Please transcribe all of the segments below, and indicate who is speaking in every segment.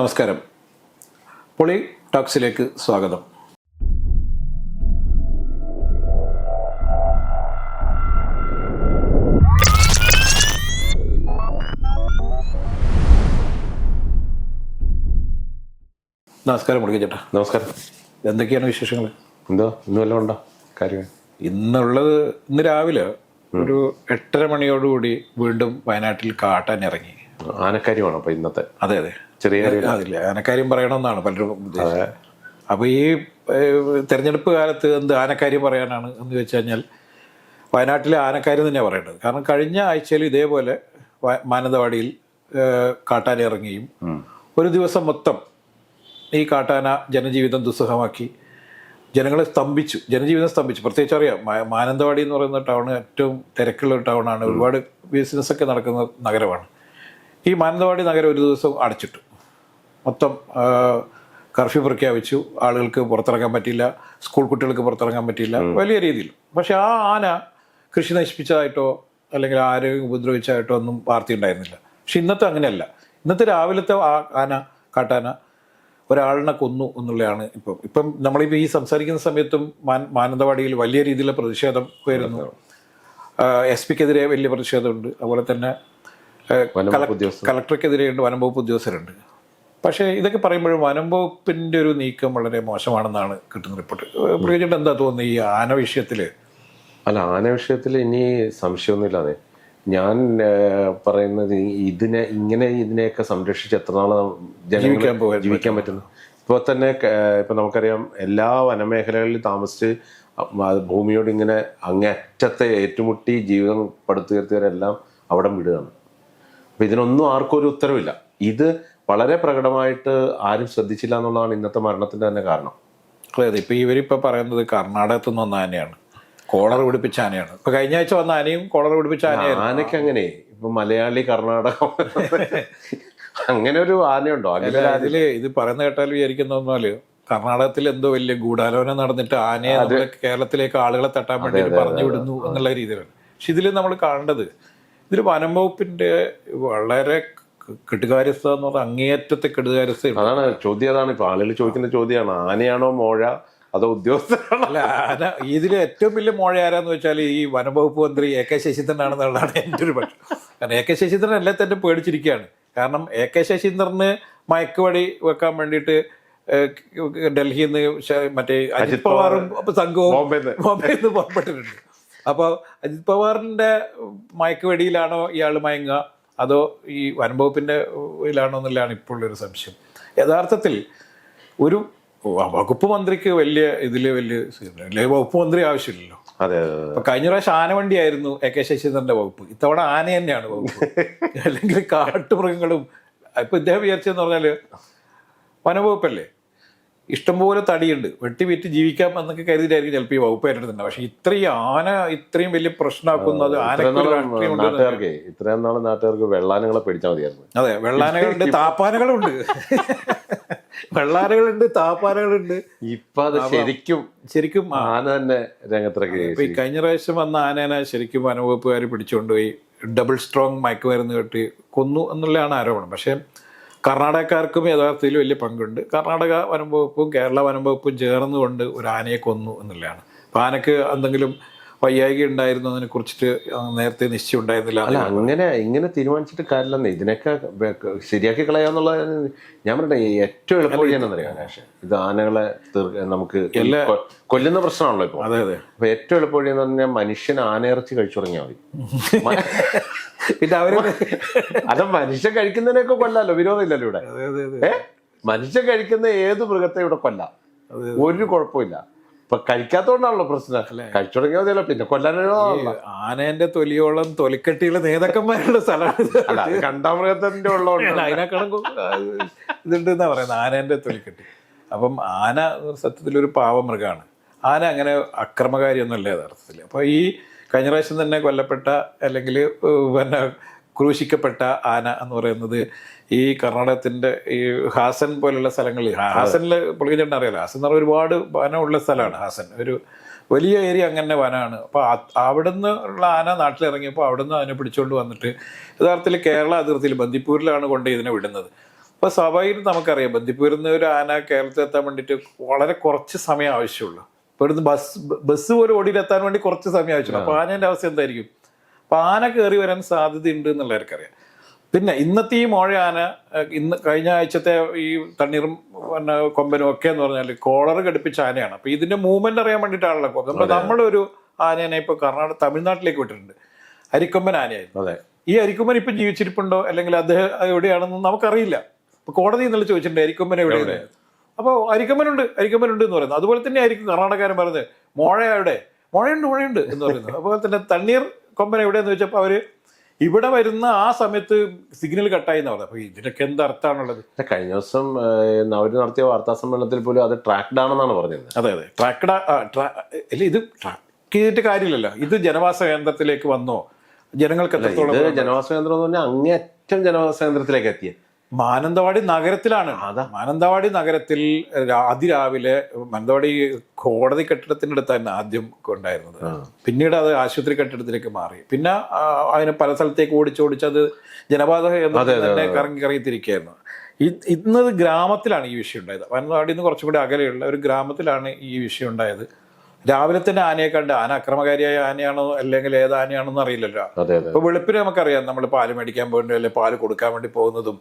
Speaker 1: നമസ്കാരം. പൊളി ടോക്സിലേക്ക് സ്വാഗതം. നമസ്കാരം മുറുകൻ ചേട്ടാ.
Speaker 2: നമസ്കാരം.
Speaker 1: എന്തൊക്കെയാണ് വിശേഷങ്ങൾ?
Speaker 2: എന്തോ ഇന്ന് വല്ലതും ഉണ്ടോ? കാര്യം
Speaker 1: ഇന്നുള്ളത് ഇന്ന് രാവിലെ ഒരു എട്ടര മണിയോടുകൂടി വീണ്ടും വയനാട്ടിൽ കാട്ടാൻ ഇറങ്ങി
Speaker 2: ആനക്കാര്യമാണ് അപ്പൊ ഇന്നത്തെ?
Speaker 1: അതെ അതെ.
Speaker 2: ചെറിയ
Speaker 1: അതില്ല. ആനക്കാര്യം പറയണമെന്നാണ് പലരും അപ്പോൾ ഈ തെരഞ്ഞെടുപ്പ് കാലത്ത് എന്ത് ആനക്കാര്യം പറയാനാണ് എന്ന് വെച്ച് കഴിഞ്ഞാൽ വയനാട്ടിലെ ആനക്കാര്യം തന്നെയാണ് പറയേണ്ടത്. കാരണം കഴിഞ്ഞ ആഴ്ചയിൽ ഇതേപോലെ മാനന്തവാടിയിൽ കാട്ടാനിറങ്ങിയും കാട്ടാന ഇറങ്ങിയും ഒരു ദിവസം മൊത്തം ഈ കാട്ടാന ജനജീവിതം ദുസ്സഹമാക്കി ജനങ്ങളെ സ്തംഭിച്ചു. ജനജീവിതം സ്തംഭിച്ചു. പ്രത്യേകിച്ച് അറിയാം മാനന്തവാടി എന്ന് പറയുന്ന ടൗൺ ഏറ്റവും തിരക്കുള്ള ഒരു ടൗണാണ് ഒരുപാട് ബിസിനസ്സൊക്കെ നടക്കുന്ന നഗരമാണ്. ഈ മാനന്തവാടി നഗരം ഒരു ദിവസം അടച്ചിട്ടു. മൊത്തം കർഫ്യൂ പ്രഖ്യാപിച്ചു. ആളുകൾക്ക് പുറത്തിറങ്ങാൻ പറ്റില്ല സ്കൂൾ കുട്ടികൾക്ക് പുറത്തിറങ്ങാൻ പറ്റില്ല വലിയ രീതിയിൽ. പക്ഷെ ആ ആന കൃഷി നശിപ്പിച്ചതായിട്ടോ അല്ലെങ്കിൽ ആരെയും ഉപദ്രവിച്ചതായിട്ടോ ഒന്നും വാർത്ത ഉണ്ടായിരുന്നില്ല പക്ഷെ ഇന്നത്തെ അങ്ങനെയല്ല. ഇന്നത്തെ രാവിലത്തെ ആ ആന കാട്ടാന ഒരാളിനെ കൊന്നു എന്നുള്ളതാണ് ഇപ്പം. ഇപ്പം നമ്മളിപ്പോൾ ഈ സംസാരിക്കുന്ന സമയത്തും മാൻ മാനന്തവാടിയിൽ വലിയ രീതിയിലുള്ള പ്രതിഷേധം വരുന്നു എസ് പിക്കെതിരെ വലിയ പ്രതിഷേധമുണ്ട്. അതുപോലെ തന്നെ കലക്ടർക്കെതിരെയുണ്ട്
Speaker 2: വനം
Speaker 1: കളക്ടർക്കെതിരെയുണ്ട് വനം വകുപ്പ് ഉദ്യോഗസ്ഥരുണ്ട്. പക്ഷേ ഇതൊക്കെ പറയുമ്പോഴും വനം വകുപ്പിന്റെ ഒരു നീക്കം വളരെ മോശമാണെന്നാണ് കിട്ടുന്ന റിപ്പോർട്ട് പ്രത്യേകിച്ചിട്ട് എന്താ തോന്നുന്നത് ഈ ആന വിഷയത്തിൽ
Speaker 2: അല്ല ആന വിഷയത്തിൽ ഇനി സംശയമൊന്നുമില്ലാതെ. ഞാൻ പറയുന്നത് ഇതിനെ ഇങ്ങനെ ഇതിനെയൊക്കെ സംരക്ഷിച്ച് എത്ര നാളെ
Speaker 1: ജീവിക്കാൻ
Speaker 2: ജനങ്ങൾ
Speaker 1: പോകാൻ
Speaker 2: ജീവിക്കാൻ പറ്റുന്നു. ഇപ്പോൾ തന്നെ ഇപ്പം നമുക്കറിയാം എല്ലാ വനമേഖലകളിലും താമസിച്ച് ഭൂമിയോട് ഇങ്ങനെ അങ്ങേറ്റത്തെ ഏറ്റുമുട്ടി ജീവിതം പടുത്തുയർത്തിയവരെല്ലാം അവിടെ വിടുകയാണ്. അപ്പം ഇതിനൊന്നും ആർക്കും ഒരു ഉത്തരവില്ല. ഇത് വളരെ പ്രകടമായിട്ട് ആരും ശ്രദ്ധിച്ചില്ല എന്നുള്ളതാണ് ഇന്നത്തെ മരണത്തിന്റെ തന്നെ കാരണം.
Speaker 1: അതെ അതെ. ഇപ്പൊ ഇവരിപ്പോൾ പറയുന്നത് കർണാടകത്തിൽ നിന്ന് വന്ന ആനയാണ്. കോളർ പിടിപ്പിച്ച ആനയാണ്. ഇപ്പൊ കഴിഞ്ഞ ആഴ്ച വന്ന ആനയും കോളർ പിടിപ്പിച്ച ആനയാണ്
Speaker 2: ആനയ്ക്ക് അങ്ങനെ ഇപ്പൊ മലയാളി കർണാടകം അങ്ങനെ ഒരു ആനയുണ്ടോ? അങ്ങനെ
Speaker 1: അതിൽ ഇത് പറയുന്ന കേട്ടാൽ വിചാരിക്കുന്ന പറഞ്ഞാൽ കർണാടകത്തിൽ എന്തോ വലിയ ഗൂഢാലോചന നടന്നിട്ട് ആനയെ നമ്മുടെ കേരളത്തിലേക്ക് ആളുകളെ തട്ടാൻ വേണ്ടി പറഞ്ഞു വിടുന്നു എന്നുള്ള രീതിയിലാണ്. പക്ഷെ ഇതിൽ നമ്മൾ കാണേണ്ടത് ഇതിൽ വനം വകുപ്പിന്റെ വളരെ കെട്ടുകാര്യസ്ഥ എന്ന് പറഞ്ഞാൽ അങ്ങേയറ്റത്തെ കെട്ടുകാര്യസ്ഥ
Speaker 2: അതാണ് ചോദ്യം അതാണ് ഇപ്പൊ ആളുകൾ ചോദിക്കുന്ന ചോദ്യമാണ്. ആനയാണോ മോഴ അതോ ഉദ്യോഗസ്ഥരാണോ
Speaker 1: അല്ല ആന ഇതിൽ ഏറ്റവും വലിയ മോഴ ആരാന്ന് വെച്ചാൽ ഈ വനംവകുപ്പ് മന്ത്രി എ കെ ശശീന്ദ്രനാണെന്നുള്ളതാണ് എന്റെ ഒരു പക്ഷം. കാരണം എ കെ ശശീന്ദ്രൻ എല്ലാം തന്നെ പേടിച്ചിരിക്കുകയാണ്. കാരണം എ കെ ശശീന്ദ്രന് മയക്കുവടി വെക്കാൻ വേണ്ടിയിട്ട് ഡൽഹിയിൽ നിന്ന് മറ്റേ അജിത് പവാറും സംഘവും. ബോംബെയിൽ നിന്ന് പുറപ്പെട്ടിട്ടുണ്ട്. അപ്പോൾ അജിത് പവാറിന്റെ മയക്കുവെടിയിലാണോ ഇയാൾ മയങ്ങുക? അതോ ഈ വനംവകുപ്പിന്റെ ഇതിലാണോ എന്നുള്ളതാണ് ഇപ്പോഴുള്ളൊരു സംശയം. യഥാർത്ഥത്തിൽ ഒരു വകുപ്പ് മന്ത്രിക്ക് വലിയ ഇതിൽ വലിയ. അല്ലെ വകുപ്പ് മന്ത്രി ആവശ്യമില്ലല്ലോ.
Speaker 2: അതെ.
Speaker 1: അപ്പൊ കഴിഞ്ഞ പ്രാവശ്യം ആനവണ്ടി ആയിരുന്നു എ കെ ശശീന്ദ്രന്റെ വകുപ്പ്. ഇത്തവണ ആന തന്നെയാണ് വകുപ്പ്. അല്ലെങ്കിൽ കാട്ടുമൃഗങ്ങളും. ഇപ്പൊ ഇദ്ദേഹം വിചാരിച്ചെന്ന് പറഞ്ഞാൽ വനവകുപ്പല്ലേ? ഇഷ്ടംപോലെ തടിയുണ്ട്. വെട്ടി വിറ്റ് ജീവിക്കാം എന്നൊക്കെ കരുതിയിട്ടായിരിക്കും ചിലപ്പോൾ ഈ വകുപ്പ് ഏറ്റെടുത്തിട്ടുണ്ട് പക്ഷെ ഇത്രയും ആന ഇത്രയും വലിയ പ്രശ്നമാക്കുന്നത്
Speaker 2: ഇത്രയും നാട്ടുകാർക്ക് നാൾ നാട്ടുകാർക്ക് വെള്ളാനുകളെ പിടിച്ചാൽ മതിയായിരുന്നു.
Speaker 1: അതെ വെള്ളാനകളുണ്ട് താപ്പാനകളുണ്ട്. വെള്ളാനകളുണ്ട് താപ്പാനകളുണ്ട്.
Speaker 2: ഇപ്പൊ അത് ശരിക്കും
Speaker 1: ശരിക്കും
Speaker 2: ആന തന്നെ രംഗത്തിറക്കി
Speaker 1: ഇപ്പൊ ഈ കഴിഞ്ഞ പ്രാവശ്യം വന്ന ആനേനെ ശരിക്കും വനവകുപ്പുകാർ പിടിച്ചുകൊണ്ടുപോയി ഡബിൾ സ്ട്രോങ് മയക്കുമരുന്ന് കെട്ടി കൊന്നു എന്നുള്ളതാണ് ആരോപണം. പക്ഷേ കർണാടകക്കാർക്കും യഥാർത്ഥത്തിൽ വലിയ പങ്കുണ്ട്. കർണാടക വനം വകുപ്പും കേരള വനം വകുപ്പും ചേർന്നുകൊണ്ട് ഒരു ആനയെ കൊന്നു എന്നുള്ളതാണ്. അപ്പോൾ ആനക്ക് എന്തെങ്കിലും വയ്യായിക ഉണ്ടായിരുന്നു അതിനെ കുറിച്ചിട്ട് നേരത്തെ നിശ്ചയം ഉണ്ടായിരുന്നില്ല.
Speaker 2: അല്ല അങ്ങനെ ഇങ്ങനെ തീരുമാനിച്ചിട്ട് കാര്യമില്ലെന്ന്. ഇതിനൊക്കെ ശരിയാക്കി കളയാന്നുള്ള ഞാൻ പറഞ്ഞ ഏറ്റവും എളുപ്പം എന്നറിയാം പക്ഷേ ഇത് ആനകളെ നമുക്ക് കൊല്ലുന്ന പ്രശ്നമാണല്ലോ ഇപ്പൊ.
Speaker 1: അതെ അതെ.
Speaker 2: അപ്പൊ ഏറ്റവും എളുപ്പം എന്ന് പറഞ്ഞാൽ മനുഷ്യൻ ആനയിറച്ചി കഴിച്ചു തുടങ്ങിയാൽ മതി.
Speaker 1: പിന്നെ അവർ
Speaker 2: അത് മനുഷ്യൻ കഴിക്കുന്നതിനൊക്കെ കൊല്ലാലോ? വിരോധമില്ലല്ലോ ഇവിടെ. ഏ? മനുഷ്യൻ കഴിക്കുന്ന ഏത് മൃഗത്തെ ഇവിടെ കൊല്ലാം? ഒരു കുഴപ്പമില്ല. ഇപ്പൊ കഴിക്കാത്തോണ്ടാണല്ലോ പ്രശ്നം. കഴിച്ചു തുടങ്ങിയാൽ മതിയല്ലോ. പിന്നെ കൊല്ലാനോ
Speaker 1: ആനേന്റെ തൊലിയോളം തൊലിക്കെട്ടിയുള്ള നേതാക്കന്മാരുടെ സ്ഥലമാണ് കണ്ടാ
Speaker 2: മൃഗത്തിന്റെ അത് കണ്ടാമൃഗത്തിന്റെ ഉള്ളതുകൊണ്ട്
Speaker 1: അതിനേക്കാളും ഇതുണ്ട് എന്നാ പറയുന്നത്. ആനേന്റെ തൊലിക്കെട്ടി. അപ്പം ആന സത്യത്തിൽ ഒരു പാവമൃഗമാണ്. ആന അങ്ങനെ അക്രമകാരി അക്രമകാരിയൊന്നുമല്ല യഥാർത്ഥത്തിൽ അപ്പോൾ ഈ കഴിഞ്ഞ പ്രാവശ്യം തന്നെ കൊല്ലപ്പെട്ട അല്ലെങ്കിൽ പിന്നെ ക്രൂശിക്കപ്പെട്ട ആന എന്ന് പറയുന്നത് ഈ കർണാടകത്തിന്റെ ഈ ഹാസൻ പോലുള്ള സ്ഥലങ്ങളിൽ ഹാസനിൽ പുള്ളിച്ചേട്ടൻ അറിയാലോ? ഹാസൻ എന്ന് പറഞ്ഞാൽ ഒരുപാട് വനമുള്ള സ്ഥലമാണ് ഹാസൻ. ഒരു വലിയ ഏരിയ അങ്ങനെ വനമാണ് അപ്പോൾ അവിടെ നിന്ന് ഉള്ള ആന നാട്ടിലിറങ്ങിയപ്പോൾ അവിടെ നിന്ന് അതിനെ പിടിച്ചുകൊണ്ട് വന്നിട്ട് യഥാർത്ഥത്തിൽ കേരള അതിർത്തിയിൽ ബന്ദിപ്പൂരിലാണ് കൊണ്ട് ഇതിനെ വിടുന്നത്. അപ്പോൾ സ്വാഭാവികം നമുക്കറിയാം ബന്ദിപ്പൂരിൽ നിന്ന് ഒരു ആന കേരളത്തിൽ എത്താൻ വേണ്ടിയിട്ട് വളരെ കുറച്ച് സമയം ആവശ്യമുള്ളൂ. ഇപ്പോൾ ഇവിടുന്ന് ബസ് ബസ് പോലും ഓടിയിലെത്താൻ വേണ്ടി കുറച്ച് സമയം ആവശ്യമാണ്. അപ്പോൾ ആനേന്റെ അവസ്ഥ എന്തായിരിക്കും? അപ്പോൾ ആന കയറി വരാൻ സാധ്യതയുണ്ട് എന്നുള്ളവർക്കറിയാം. പിന്നെ ഇന്നത്തെ ഈ മോഴ ആന ഇന്ന് കഴിഞ്ഞ ആഴ്ചത്തെ ഈ തണ്ണീറും പിന്നെ കൊമ്പനും ഒക്കെ എന്ന് പറഞ്ഞാൽ കോളർ ഘടിപ്പിച്ച ആനയാണ്. അപ്പോൾ ഇതിന്റെ മൂവ്മെന്റ് അറിയാൻ വേണ്ടിയിട്ടാണല്ലോ. നമ്മൾ നമ്മളൊരു ആനേനെ ഇപ്പോൾ കർണാടക തമിഴ്നാട്ടിലേക്ക് വിട്ടിട്ടുണ്ട്. അരിക്കൊമ്പൻ ആനയായിരുന്നു.
Speaker 2: അതെ.
Speaker 1: ഈ അരിക്കൊമ്പൻ ഇപ്പം ജീവിച്ചിരിപ്പുണ്ടോ? അല്ലെങ്കിൽ അദ്ദേഹം എവിടെയാണെന്ന് നമുക്കറിയില്ല. ഇപ്പൊ കോടതി ഇന്നലെ ചോദിച്ചിട്ടുണ്ട് അരിക്കൊമ്പൻ എവിടെയാണ് അപ്പോൾ അരിക്കമ്മനുണ്ട് അരിക്കമ്മനുണ്ട് എന്ന് പറയുന്നത്. അതുപോലെ തന്നെ ആയിരിക്കും കർണാടകക്കാരൻ പറയുന്നത് മോഴയുടെ മുഴയുണ്ട് മോഴയുണ്ട് എന്ന് പറയുന്നത്. അതുപോലെ തന്നെ തണ്ണീർ കൊമ്പൻ എവിടെയെന്ന് വെച്ചപ്പോൾ അവർ ഇവിടെ വരുന്ന ആ സമയത്ത് സിഗ്നൽ കട്ടായി എന്ന് പറഞ്ഞത്. അപ്പൊ ഇതിനൊക്കെ എന്ത് അർത്ഥമാണുള്ളത്?
Speaker 2: കഴിഞ്ഞ ദിവസം അവർ നടത്തിയ വാർത്താ സമ്മേളനത്തിൽ പോലും അത് ട്രാക്ഡ് ആണെന്നാണ് പറഞ്ഞത്
Speaker 1: അതെ അതെ. ട്രാക്ഡ് അല്ല ഇത് ട്രാക്ക് ചെയ്തിട്ട് കാര്യമില്ലല്ലോ. ഇത് ജനവാസ കേന്ദ്രത്തിലേക്ക് വന്നോ? ജനങ്ങൾക്ക് എത്രത്തോളം
Speaker 2: ജനവാസ കേന്ദ്രം എന്ന് പറഞ്ഞാൽ അങ്ങേറ്റം ജനവാസ കേന്ദ്രത്തിലേക്ക് എത്തിയ
Speaker 1: മാനന്തവാടി നഗരത്തിലാണ്.
Speaker 2: അതാ.
Speaker 1: മാനന്തവാടി നഗരത്തിൽ അതിരാവിലെ മാനന്തവാടി കോടതി കെട്ടിടത്തിന്റെ അടുത്ത് തന്നെ ആദ്യം ഉണ്ടായിരുന്നത്. പിന്നീട് അത് ആശുപത്രി കെട്ടിടത്തിലേക്ക് മാറി. പിന്നെ അതിന് പല സ്ഥലത്തേക്ക് ഓടിച്ചോടിച്ച് അത് ജനപാത തന്നെ കറങ്ങി കറങ്ങി തിരിക്കുകയായിരുന്നു. ഇ- ഇന്നത് ഗ്രാമത്തിലാണ് ഈ വിഷയം ഉണ്ടായത്. മാനന്തവാടിന്ന് നിന്ന് കുറച്ചും കൂടി അകലെയുള്ള ഒരു ഗ്രാമത്തിലാണ് ഈ വിഷയം ഉണ്ടായത്. രാവിലെ തന്നെ ആനയെ കണ്ട് ആന അക്രമകാരിയായ ആനയാണോ അല്ലെങ്കിൽ ഏത് ആനയാണെന്ന് അറിയില്ലല്ലോ. ഇപ്പൊ വെളുപ്പിന് നമുക്കറിയാം നമ്മൾ പാൽ മേടിക്കാൻ പോകുന്നത് അല്ലെങ്കിൽ പാൽ കൊടുക്കാൻ വേണ്ടി പോകുന്നതും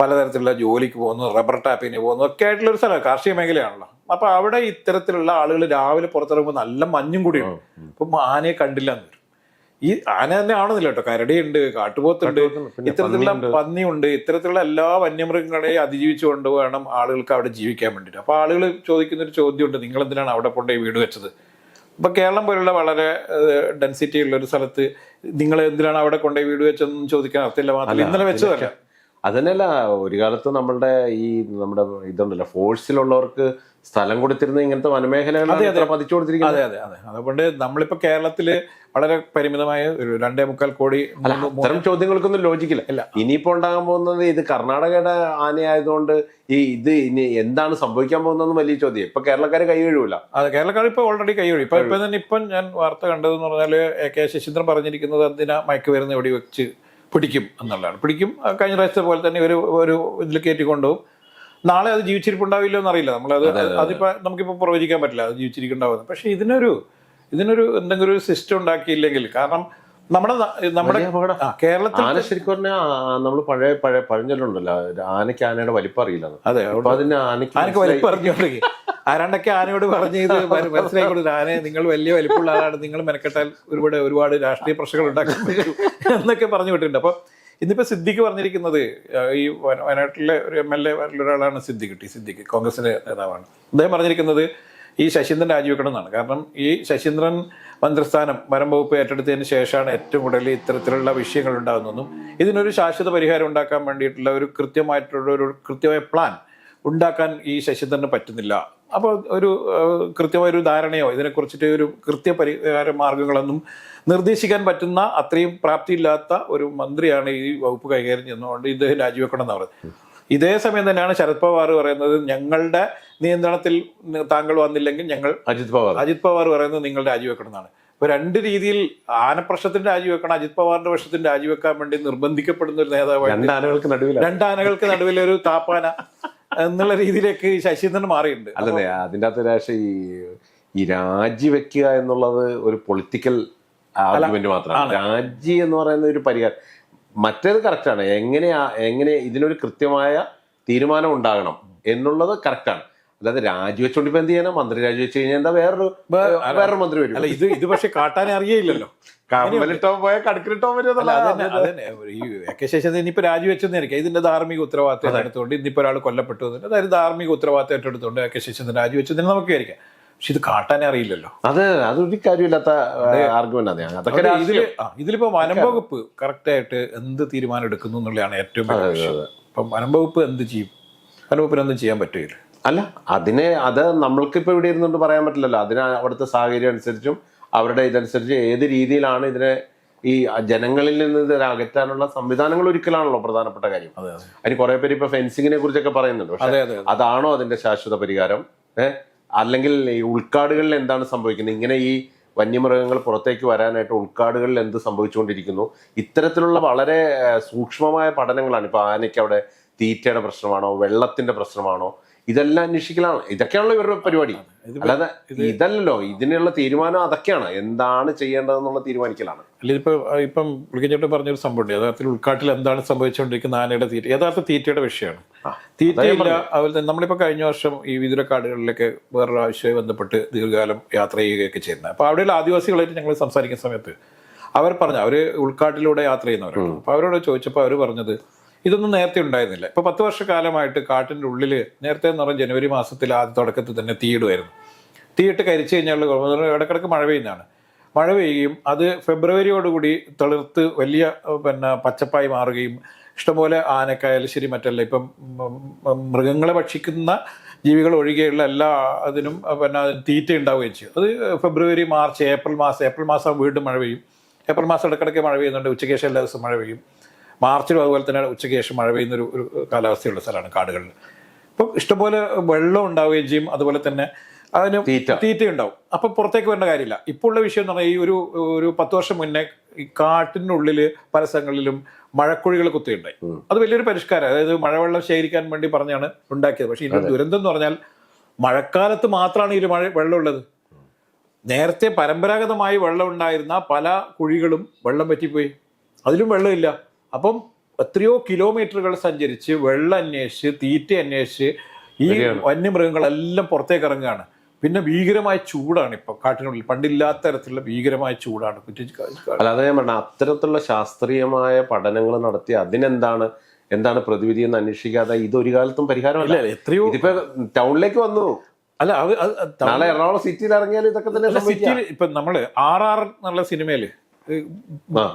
Speaker 1: പലതരത്തിലുള്ള ജോലിക്ക് പോകുന്നു റബ്ബർ ടാപ്പിന് പോകുന്നു ഒക്കെ ആയിട്ടുള്ള ഒരു സ്ഥലം കാർഷിക മേഖലയാണല്ലോ. അപ്പൊ അവിടെ ഇത്തരത്തിലുള്ള ആളുകൾ രാവിലെ പുറത്തിറങ്ങുമ്പോൾ നല്ല മഞ്ഞും കൂടിയുണ്ട്. അപ്പൊ ആനയെ കണ്ടില്ല എന്ന് വരും. ഈ ആന തന്നെ ആണെന്നില്ല കേട്ടോ. കരടിയുണ്ട് കാട്ടുപോത്തുണ്ട്. ഇത്തരത്തിലുള്ള പന്നിയുണ്ട്. ഇത്തരത്തിലുള്ള എല്ലാ വന്യമൃഗങ്ങളെയും അതിജീവിച്ചുകൊണ്ട് വേണം ആളുകൾക്ക് അവിടെ ജീവിക്കാൻ വേണ്ടിയിട്ട്. അപ്പൊ ആളുകൾ ചോദിക്കുന്ന ഒരു ചോദ്യമുണ്ട് നിങ്ങൾ എന്തിനാണ് അവിടെ കൊണ്ടുപോയി വീട് വെച്ചത്? ഇപ്പൊ കേരളം പോലുള്ള വളരെ ഡെൻസിറ്റി ഉള്ള ഒരു സ്ഥലത്ത് നിങ്ങൾ എന്തിനാണ് അവിടെ കൊണ്ടുപോയി വീട് വെച്ചതെന്ന് ചോദിക്കാൻ അർത്ഥമില്ല മാത്രമല്ല ഇന്നലെ വെച്ചതല്ല.
Speaker 2: അതന്നെയല്ല ഒരു കാലത്ത് നമ്മളുടെ ഈ നമ്മുടെ ഇതുണ്ടല്ലോ ഫോഴ്സിലുള്ളവർക്ക് സ്ഥലം കൊടുത്തിരുന്ന ഇങ്ങനത്തെ വനമേഖലകൾ പതിച്ചു കൊടുത്തിരിക്കുന്നത്.
Speaker 1: അതെ അതെ അതെ. അതുകൊണ്ട് നമ്മളിപ്പോ കേരളത്തിൽ വളരെ പരിമിതമായ ഒരു രണ്ടേ മുക്കാൽ കോടി
Speaker 2: അത്തരം ചോദ്യങ്ങൾക്കൊന്നും ലോജിക്കില്ല.
Speaker 1: അല്ല
Speaker 2: ഇനിയിപ്പോ ഉണ്ടാകാൻ പോകുന്നത് ഇത് കർണാടകയുടെ ആനയായതുകൊണ്ട് ഈ ഇത് ഇനി എന്താണ് സംഭവിക്കാൻ പോകുന്നതെന്ന് വലിയ ചോദ്യം. ഇപ്പൊ കേരളക്കാര് കൈ കഴിവില്ല
Speaker 1: അതെ കേരളക്കാർ ഇപ്പൊ ഓൾറെഡി കൈയൊഴി ഇപ്പൊ ഇപ്പൊ തന്നെ ഇപ്പം ഞാൻ വാർത്ത കണ്ടതെന്ന് പറഞ്ഞാൽ എ കെ ശശീന്ദ്രൻ പറഞ്ഞിരിക്കുന്നത് എന്തിനാ മയക്കുമരുന്ന് എവിടെ വെച്ച് പിടിക്കും എന്നുള്ളതാണ്. പിടിക്കും കഴിഞ്ഞ പ്രാവശ്യത്തെ പോലെ തന്നെ ഒരു ഒരു ഇതിൽ കയറ്റി കൊണ്ടുപോകും നാളെ അത് ജീവിച്ചിരിപ്പുണ്ടാവില്ലോ എന്നറിയില്ല. നമ്മളത് അതിപ്പോൾ നമുക്കിപ്പോൾ പ്രവചിക്കാൻ പറ്റില്ല. അത് ജീവിച്ചിരിക്കുന്നുണ്ടാവുന്നത് പക്ഷേ ഇതിനൊരു ഇതിനൊരു എന്തെങ്കിലും ഒരു സിസ്റ്റം ഉണ്ടാക്കിയില്ലെങ്കിൽ കാരണം നമ്മുടെ നമ്മുടെ കേരളത്തിൽ
Speaker 2: ശരിക്കും പറഞ്ഞാൽ നമ്മൾ പഴയ പഴയ പഴഞ്ചൊല്ലുണ്ടല്ലോ ആനയ്ക്ക് ആനയുടെ വലിപ്പം അറിയില്ല
Speaker 1: അതെ
Speaker 2: അപ്പൊ അതിന് ആനയ്ക്ക്
Speaker 1: ആനക്ക് വലിപ്പം പറഞ്ഞു തുടങ്ങി ആരാണ്ടൊക്കെ ആനയോട് പറഞ്ഞ് ഇത് മനസ്സിലായി മനസ്സിലാക്കി കൊടുത്തു ആനയെ നിങ്ങൾ വലിയ വലിപ്പമുള്ള ആളാണ് നിങ്ങൾ മെനക്കെട്ടാൽ ഒരുപാട് ഒരുപാട് രാഷ്ട്രീയ പ്രശ്നങ്ങൾ ഉണ്ടാക്കാൻ പറ്റും എന്നൊക്കെ പറഞ്ഞു വിട്ടിട്ടുണ്ട്. അപ്പൊ ഇന്നിപ്പോ സിദ്ദിഖ് പറഞ്ഞിരിക്കുന്നത് ഈ വയ- വയനാട്ടിലെ ഒരു എം എൽ എ ഒരാളാണ് സിദ്ദിഖ് ടി സിദ്ദിഖ് കോൺഗ്രസിന്റെ നേതാവാണ്. അദ്ദേഹം പറഞ്ഞിരിക്കുന്നത് ഈ ശശീന്ദ്രൻ രാജിവെക്കണം എന്നാണ് കാരണം ഈ ശശീന്ദ്രൻ മന്ത്രിസ്ഥാനം വനം വകുപ്പ് ഏറ്റെടുത്തതിന് ശേഷമാണ് ഏറ്റവും കൂടുതൽ ഇത്തരത്തിലുള്ള വിഷയങ്ങൾ ഉണ്ടാകുന്നതെന്നും ഇതിനൊരു ശാശ്വത പരിഹാരം ഉണ്ടാക്കാൻ വേണ്ടിയിട്ടുള്ള ഒരു കൃത്യമായിട്ടുള്ള ഒരു കൃത്യമായ പ്ലാൻ ഉണ്ടാക്കാൻ ഈ ശശിധരന് പറ്റുന്നില്ല. അപ്പോൾ ഒരു കൃത്യമായ ഒരു ധാരണയോ ഇതിനെക്കുറിച്ചിട്ട് ഒരു കൃത്യ പരിഹാര മാർഗങ്ങളൊന്നും നിർദ്ദേശിക്കാൻ പറ്റുന്ന അത്രയും പ്രാപ്തിയില്ലാത്ത ഒരു മന്ത്രിയാണ് ഈ വകുപ്പ് കൈകാര്യം ചെയ്യുന്നതുകൊണ്ട് ഇദ്ദേഹം രാജിവെക്കണം എന്ന് പറയുന്നത്. ഇതേ സമയം തന്നെയാണ് ശരത് പവാർ പറയുന്നത് ഞങ്ങളുടെ നിയന്ത്രണത്തിൽ താങ്കൾ വന്നില്ലെങ്കിൽ ഞങ്ങൾ
Speaker 2: അജിത് പവാർ.
Speaker 1: അജിത് പവാർ പറയുന്നത് നിങ്ങൾ രാജിവെക്കണം എന്നാണ് ഇപ്പൊ രണ്ട് രീതിയിൽ ആനപ്രശ്നത്തിന്റെ രാജിവെക്കണം അജിത് പവാറിന്റെ പ്രശ്നത്തിന് രാജിവെക്കാൻ വേണ്ടി നിർബന്ധിക്കപ്പെടുന്ന ഒരു നേതാവാണ്
Speaker 2: രണ്ട് ആനകൾക്ക് നടുവില.
Speaker 1: രണ്ടാനകൾക്ക് നടുവിൽ ഒരു താപ്പാന എന്നുള്ള രീതിയിലേക്ക് ശശീന്ദ്രൻ മാറിയിട്ടുണ്ട്.
Speaker 2: അല്ലേ അതിന്റെ അകത്ത് രാശ ഈ ഈ രാജിവെക്കുക എന്നുള്ളത് ഒരു പൊളിറ്റിക്കൽ ആർഗ്യുമെന്റ് മാത്രമാണ്. രാജി എന്ന് പറയുന്ന ഒരു പരിഹാരം മറ്റേത് കറക്റ്റാണ് എങ്ങനെയാ എങ്ങനെ ഇതിനൊരു കൃത്യമായ തീരുമാനം ഉണ്ടാകണം എന്നുള്ളത് കറക്റ്റാണ് അല്ലാതെ രാജിവെച്ചോണ്ട് ഇപ്പൊ എന്ത് ചെയ്യാനാ? മന്ത്രി രാജിവെച്ച് കഴിഞ്ഞാൽ എന്താ വേറൊരു വേറൊരു മന്ത്രി വരും.
Speaker 1: അല്ല ഇത് ഇത് പക്ഷെ കാട്ടാൻ അറിയില്ലല്ലോ.
Speaker 2: കമ്മലിട്ടോ പോയാൽ കടുക്കിലിട്ടോ
Speaker 1: ഈ ശേഷം ഇനിയിപ്പോ രാജിവെച്ചെന്ന് എനിക്ക് ഇതിന്റെ ധാർമ്മിക ഉത്തരവാദിത്തം എടുത്തുകൊണ്ട് ഇന്നിപ്പോ ഒരാൾ കൊല്ലപ്പെട്ടു അതായത് ധാർമ്മിക ഉത്തരവാദിത്തം ഏറ്റെടുത്തുകൊണ്ട് ശേഷം രാജിവെച്ചതിന് നമുക്ക് വിചാരിക്കാം പക്ഷെ ഇത് കാട്ടാനേ അറിയില്ലല്ലോ.
Speaker 2: അതെ അതൊരു കാര്യമില്ലാത്ത ആർഗ്യുമെന്റ് അതെ. അതൊക്കെ
Speaker 1: ഇതിലിപ്പോ വനം വകുപ്പ് കറക്റ്റ് ആയിട്ട് എന്ത് തീരുമാനം എടുക്കുന്നു എന്നുള്ളതാണ് ഏറ്റവും ഇപ്പം വനം വകുപ്പ് എന്ത് ചെയ്യും? വനം വകുപ്പിനൊന്നും ചെയ്യാൻ പറ്റില്ല
Speaker 2: അല്ല അതിനെ അത് നമ്മൾക്കിപ്പോൾ ഇവിടെ ഇരുന്നുകൊണ്ട് പറയാൻ പറ്റില്ലല്ലോ. അതിന് അവിടുത്തെ സാഹചര്യം അനുസരിച്ചും അവരുടെ ഇതനുസരിച്ച് ഏത് രീതിയിലാണ് ഇതിനെ ഈ ജനങ്ങളിൽ നിന്ന് ഇത് അകറ്റാനുള്ള സംവിധാനങ്ങൾ ഒരിക്കലാണല്ലോ പ്രധാനപ്പെട്ട കാര്യം.
Speaker 1: അതെ അതെ.
Speaker 2: അതിന് കുറെ പേര് ഇപ്പൊ ഫെൻസിങ്ങിനെ കുറിച്ചൊക്കെ പറയുന്നുണ്ട്. പക്ഷെ അതാണോ അതിന്റെ ശാശ്വത പരിഹാരം? ഏഹ് അല്ലെങ്കിൽ ഈ ഉൾക്കാടുകളിൽ എന്താണ് സംഭവിക്കുന്നത്? ഇങ്ങനെ ഈ വന്യമൃഗങ്ങൾ പുറത്തേക്ക് വരാനായിട്ട് ഉൾക്കാടുകളിൽ എന്ത് സംഭവിച്ചുകൊണ്ടിരിക്കുന്നു? ഇത്തരത്തിലുള്ള വളരെ സൂക്ഷ്മമായ പഠനങ്ങളാണ്. ഇപ്പൊ ആനയ്ക്ക് അവിടെ തീറ്റയുടെ പ്രശ്നമാണോ? വെള്ളത്തിന്റെ പ്രശ്നമാണോ? ഇതെല്ലാം അന്വേഷിക്കലാണ്. ഇതൊക്കെയാണല്ലോ ഇവരുടെ പരിപാടി. അല്ലാതെ ഇതല്ലല്ലോ. ഇതിനുള്ള തീരുമാനം അതൊക്കെയാണ്. എന്താണ് ചെയ്യേണ്ടതെന്നുള്ള തീരുമാനിക്കലാണ്.
Speaker 1: അല്ലിപ്പോ ഇപ്പൊ ഇപ്പം പുളിക്കഞ്ചേട്ടൻ പറഞ്ഞൊരു സംഭവമുണ്ട് യഥാർത്ഥത്തിൽ ഉൾക്കാട്ടിൽ എന്താണ് സംഭവിച്ചുകൊണ്ടിരിക്കുന്ന ആനയുടെ തീറ്റ യഥാർത്ഥ തീറ്റയുടെ വിഷയമാണ്. തീറ്റയില്ല അതുപോലെ തന്നെ നമ്മളിപ്പോൾ കഴിഞ്ഞ വർഷം ഈ വിദൂര കാടുകളിലൊക്കെ വേറൊരു ആവശ്യമായി ബന്ധപ്പെട്ട് ദീർഘകാലം യാത്ര ചെയ്യുകയൊക്കെ ചെയ്യുന്നത് അപ്പോൾ അവിടെയുള്ള ആദിവാസികളായിട്ട് ഞങ്ങൾ സംസാരിക്കുന്ന സമയത്ത് അവർ പറഞ്ഞു അവർ ഉൾക്കാട്ടിലൂടെ യാത്ര ചെയ്യുന്നവരാണ്. അപ്പോൾ അവരോട് ചോദിച്ചപ്പോൾ അവർ പറഞ്ഞത് ഇതൊന്നും നേരത്തെ ഉണ്ടായിരുന്നില്ല. ഇപ്പോൾ പത്ത് വർഷക്കാലമായിട്ട് കാട്ടിന്റെ ഉള്ളിൽ നേരത്തെ എന്ന് പറഞ്ഞാൽ ജനുവരി മാസത്തിൽ ആദ്യ തുടക്കത്തിൽ തന്നെ തീയിടുമായിരുന്നു തീയിട്ട് കരിച്ചു കഴിഞ്ഞാൽ ഇടക്കിടക്ക് മഴ പെയ്യുന്നതാണ്. മഴ പെയ്യുകയും അത് ഫെബ്രുവരിയോടുകൂടി തളിർത്ത് വലിയ പിന്നെ പച്ചപ്പായി മാറുകയും ഇഷ്ടംപോലെ ആനക്കായാലും ശരി മറ്റല്ല ഇപ്പം മൃഗങ്ങളെ ഭക്ഷിക്കുന്ന ജീവികൾ ഒഴികെയുള്ള എല്ലാ അതിനും പിന്നെ തീറ്റ ഉണ്ടാവുകയും ചെയ്യും. അത് ഫെബ്രുവരി മാർച്ച് ഏപ്രിൽ മാസം ഏപ്രിൽ മാസം വീണ്ടും മഴ പെയ്യും. ഏപ്രിൽ മാസം ഇടക്കിടയ്ക്ക് മഴ പെയ്യുന്നുണ്ട് ഉച്ചയ്ക്ക് ശേഷം എല്ലാ ദിവസവും മഴ പെയ്യും. മാർച്ചിലും അതുപോലെ തന്നെ ഉച്ചയ്ക്ക് ശേഷം മഴ പെയ്യുന്ന ഒരു ഒരു കാലാവസ്ഥയുള്ള സ്ഥലമാണ് കാടുകളിൽ. അപ്പം ഇഷ്ടംപോലെ വെള്ളം ഉണ്ടാവുകയും ചെയ്യും. അതുപോലെ തന്നെ അതിന്
Speaker 2: തീറ്റ.
Speaker 1: തീറ്റ ഉണ്ടാവും അപ്പം പുറത്തേക്ക് വരേണ്ട കാര്യമില്ല. ഇപ്പോൾ ഉള്ള വിഷയം എന്ന് പറഞ്ഞാൽ ഈ ഒരു ഒരു പത്ത് വർഷം മുന്നേ ഈ കാട്ടിനുള്ളിൽ പല സ്ഥലങ്ങളിലും മഴക്കുഴികൾ കുത്തിയുണ്ടായി. അത് വലിയൊരു പരിഷ്കാരം. അതായത് മഴവെള്ളം ശേഖരിക്കാൻ വേണ്ടി പറഞ്ഞാണ് ഉണ്ടാക്കിയത്. പക്ഷേ ഇതിന്റെ ദുരന്തം എന്ന് പറഞ്ഞാൽ മഴക്കാലത്ത് മാത്രമാണ് ഇതിൽ മഴ വെള്ളമുള്ളത് നേരത്തെ പരമ്പരാഗതമായി വെള്ളം ഉണ്ടായിരുന്ന പല കുഴികളും വെള്ളം പറ്റിപ്പോയി. അതിലും വെള്ളമില്ല. അപ്പം എത്രയോ കിലോമീറ്ററുകൾ സഞ്ചരിച്ച് വെള്ളം അന്വേഷിച്ച് തീറ്റ അന്വേഷിച്ച് ഈ വന്യമൃഗങ്ങളെല്ലാം പുറത്തേക്ക് ഇറങ്ങുകയാണ്. പിന്നെ ഭീകരമായ ചൂടാണ് ഇപ്പൊ കാട്ടിനുള്ളിൽ. പണ്ടില്ലാത്ത തരത്തിലുള്ള ഭീകരമായ ചൂടാണ്.
Speaker 2: അല്ലാതെ ഞാൻ പറഞ്ഞ അത്തരത്തിലുള്ള ശാസ്ത്രീയമായ പഠനങ്ങൾ നടത്തി അതിനെന്താണ് എന്താണ് പ്രതിവിധി എന്ന് അന്വേഷിക്കാതെ ഇത് ഒരു കാലത്തും പരിഹാരമല്ല.
Speaker 1: എത്രയോ
Speaker 2: ഇതിപ്പോ ടൗണിലേക്ക് വന്നു.
Speaker 1: അല്ല
Speaker 2: നാളെ എറണാകുളം സിറ്റിയിൽ ഇറങ്ങിയാൽ ഇതൊക്കെ തന്നെ
Speaker 1: സിറ്റിയിൽ ഇപ്പൊ നമ്മൾ ആർ ആർ എന്നുള്ള സിനിമയിൽ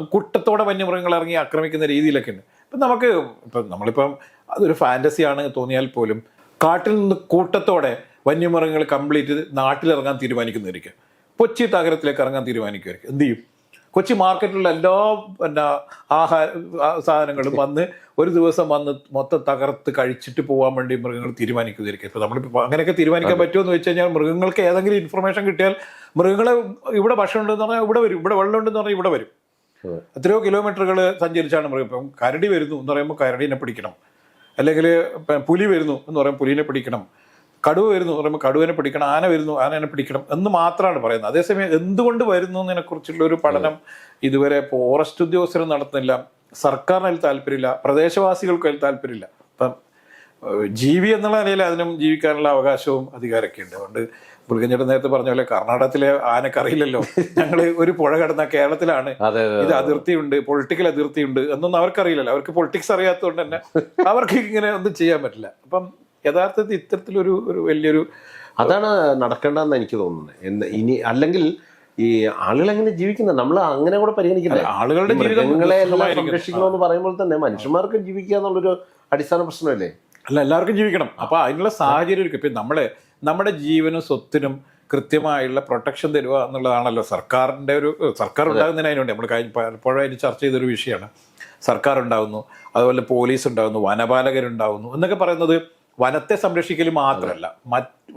Speaker 1: കൂട്ടത്തോടെ വന്യമൃഗങ്ങൾ ഇറങ്ങി ആക്രമിക്കുന്ന രീതിയിലൊക്കെ ഉണ്ട് ഇപ്പം നമുക്ക് ഇപ്പം നമ്മളിപ്പം അതൊരു ഫാന്റസിയാണ് തോന്നിയാൽ പോലും കാട്ടിൽ നിന്ന് കൂട്ടത്തോടെ വന്യമൃഗങ്ങൾ കംപ്ലീറ്റ് നാട്ടിലിറങ്ങാൻ തീരുമാനിക്കുന്നതായിരിക്കും. കൊച്ചി നഗരത്തിലേക്ക് ഇറങ്ങാൻ തീരുമാനിക്കുമായിരിക്കും എന്ത് ചെയ്യും? കൊച്ചി മാർക്കറ്റിലുള്ള എല്ലാ പിന്നെ ആഹാര സാധനങ്ങളും വന്ന് ഒരു ദിവസം വന്ന് മൊത്തം തകർത്ത് കഴിച്ചിട്ട് പോകാൻ വേണ്ടി മൃഗങ്ങൾ തീരുമാനിക്കുന്നതായിരിക്കും ഇപ്പൊ നമ്മളിപ്പോൾ അങ്ങനെയൊക്കെ തീരുമാനിക്കാൻ പറ്റുമോ എന്ന് വെച്ച് കഴിഞ്ഞാൽ മൃഗങ്ങൾക്ക് ഏതെങ്കിലും ഇൻഫർമേഷൻ കിട്ടിയാൽ മൃഗങ്ങളെ ഇവിടെ ഭക്ഷണം ഉണ്ടെന്ന് പറഞ്ഞാൽ ഇവിടെ വരും. ഇവിടെ വെള്ളം ഉണ്ടെന്ന് പറഞ്ഞാൽ ഇവിടെ വരും. എത്രയോ കിലോമീറ്ററുകൾ സഞ്ചരിച്ചാണ് മൃഗം. ഇപ്പം കരടി വരുന്നു എന്ന് പറയുമ്പോൾ കരടിനെ പിടിക്കണം. അല്ലെങ്കിൽ പുലി വരുന്നു എന്ന് പറയുമ്പോൾ പുലിനെ പിടിക്കണം. കടുവ വരുന്നു എന്ന് പറയുമ്പോൾ കടുവനെ പിടിക്കണം. ആന വരുന്നു ആനനെ പിടിക്കണം എന്ന് മാത്രമാണ് പറയുന്നത്. അതേസമയം എന്തുകൊണ്ട് വരുന്നു എന്നതിനെക്കുറിച്ചുള്ള ഒരു പഠനം ഇതുവരെ ഫോറസ്റ്റ് ഉദ്യോഗസ്ഥരും നടത്തുന്നില്ല. സർക്കാരിന് അതിൽ താല്പര്യമില്ല പ്രദേശവാസികൾക്കും അതിൽ താല്പര്യമില്ല. അപ്പം ജീവി എന്നുള്ള നിലയിൽ അതിനും ജീവിക്കാനുള്ള അവകാശവും അധികാരമൊക്കെ ഉണ്ട്. അതുകൊണ്ട് മൃഗഞ്ഞേട്ടൻ നേരത്തെ പറഞ്ഞ പോലെ കർണാടകത്തിലെ ആനക്കറിയില്ലല്ലോ ഞങ്ങൾ ഒരു പുഴ കടന്ന കേരളത്തിലാണ്.
Speaker 2: ഇത് അതിർത്തി
Speaker 1: ഇത് അതിർത്തിയുണ്ട് പൊളിറ്റിക്കൽ അതിർത്തിയുണ്ട് എന്നൊന്നും അവർക്കറിയില്ലല്ലോ. അവർക്ക് പൊളിറ്റിക്സ് അറിയാത്തതുകൊണ്ട് തന്നെ അവർക്ക് ഇങ്ങനെ ഒന്നും ചെയ്യാൻ പറ്റില്ല. അപ്പം യഥാർത്ഥത്തിൽ ഇത്തരത്തിലൊരു ഒരു വലിയൊരു
Speaker 2: അതാണ് നടക്കേണ്ടതെന്ന് എനിക്ക് തോന്നുന്നത്. ഇനി അല്ലെങ്കിൽ ഈ ആളുകൾ എങ്ങനെ ജീവിക്കുന്നത്? നമ്മൾ അങ്ങനെ കൂടെ പരിഗണിക്കുന്നത്
Speaker 1: ആളുകളുടെ ജീവിതങ്ങളെ
Speaker 2: മൃഗങ്ങളെ എല്ലാം. സംരക്ഷിക്കണമെന്ന് പറയുമ്പോൾ തന്നെ മനുഷ്യന്മാർക്ക് ജീവിക്കുക എന്നുള്ളൊരു അടിസ്ഥാന പ്രശ്നമല്ലേ?
Speaker 1: അല്ല എല്ലാവർക്കും ജീവിക്കണം. അപ്പൊ അതിനുള്ള സാഹചര്യം ഒരുക്കും. ഇപ്പം നമ്മൾ നമ്മുടെ ജീവനും സ്വത്തിനും കൃത്യമായുള്ള പ്രൊട്ടക്ഷൻ തരുക എന്നുള്ളതാണല്ലോ സർക്കാരിന്റെ ഒരു സർക്കാർ ഉണ്ടാകുന്നതിന് അതിനുണ്ട് നമ്മൾ കഴിഞ്ഞ പലപ്പോഴും അതിന് ചർച്ച ചെയ്തൊരു വിഷയമാണ്. സർക്കാർ ഉണ്ടാകുന്നു അതുപോലെ പോലീസ് ഉണ്ടാകുന്നു വനപാലകരുണ്ടാകുന്നു എന്നൊക്കെ പറയുന്നത് വനത്തെ സംരക്ഷിക്കൽ മാത്രമല്ല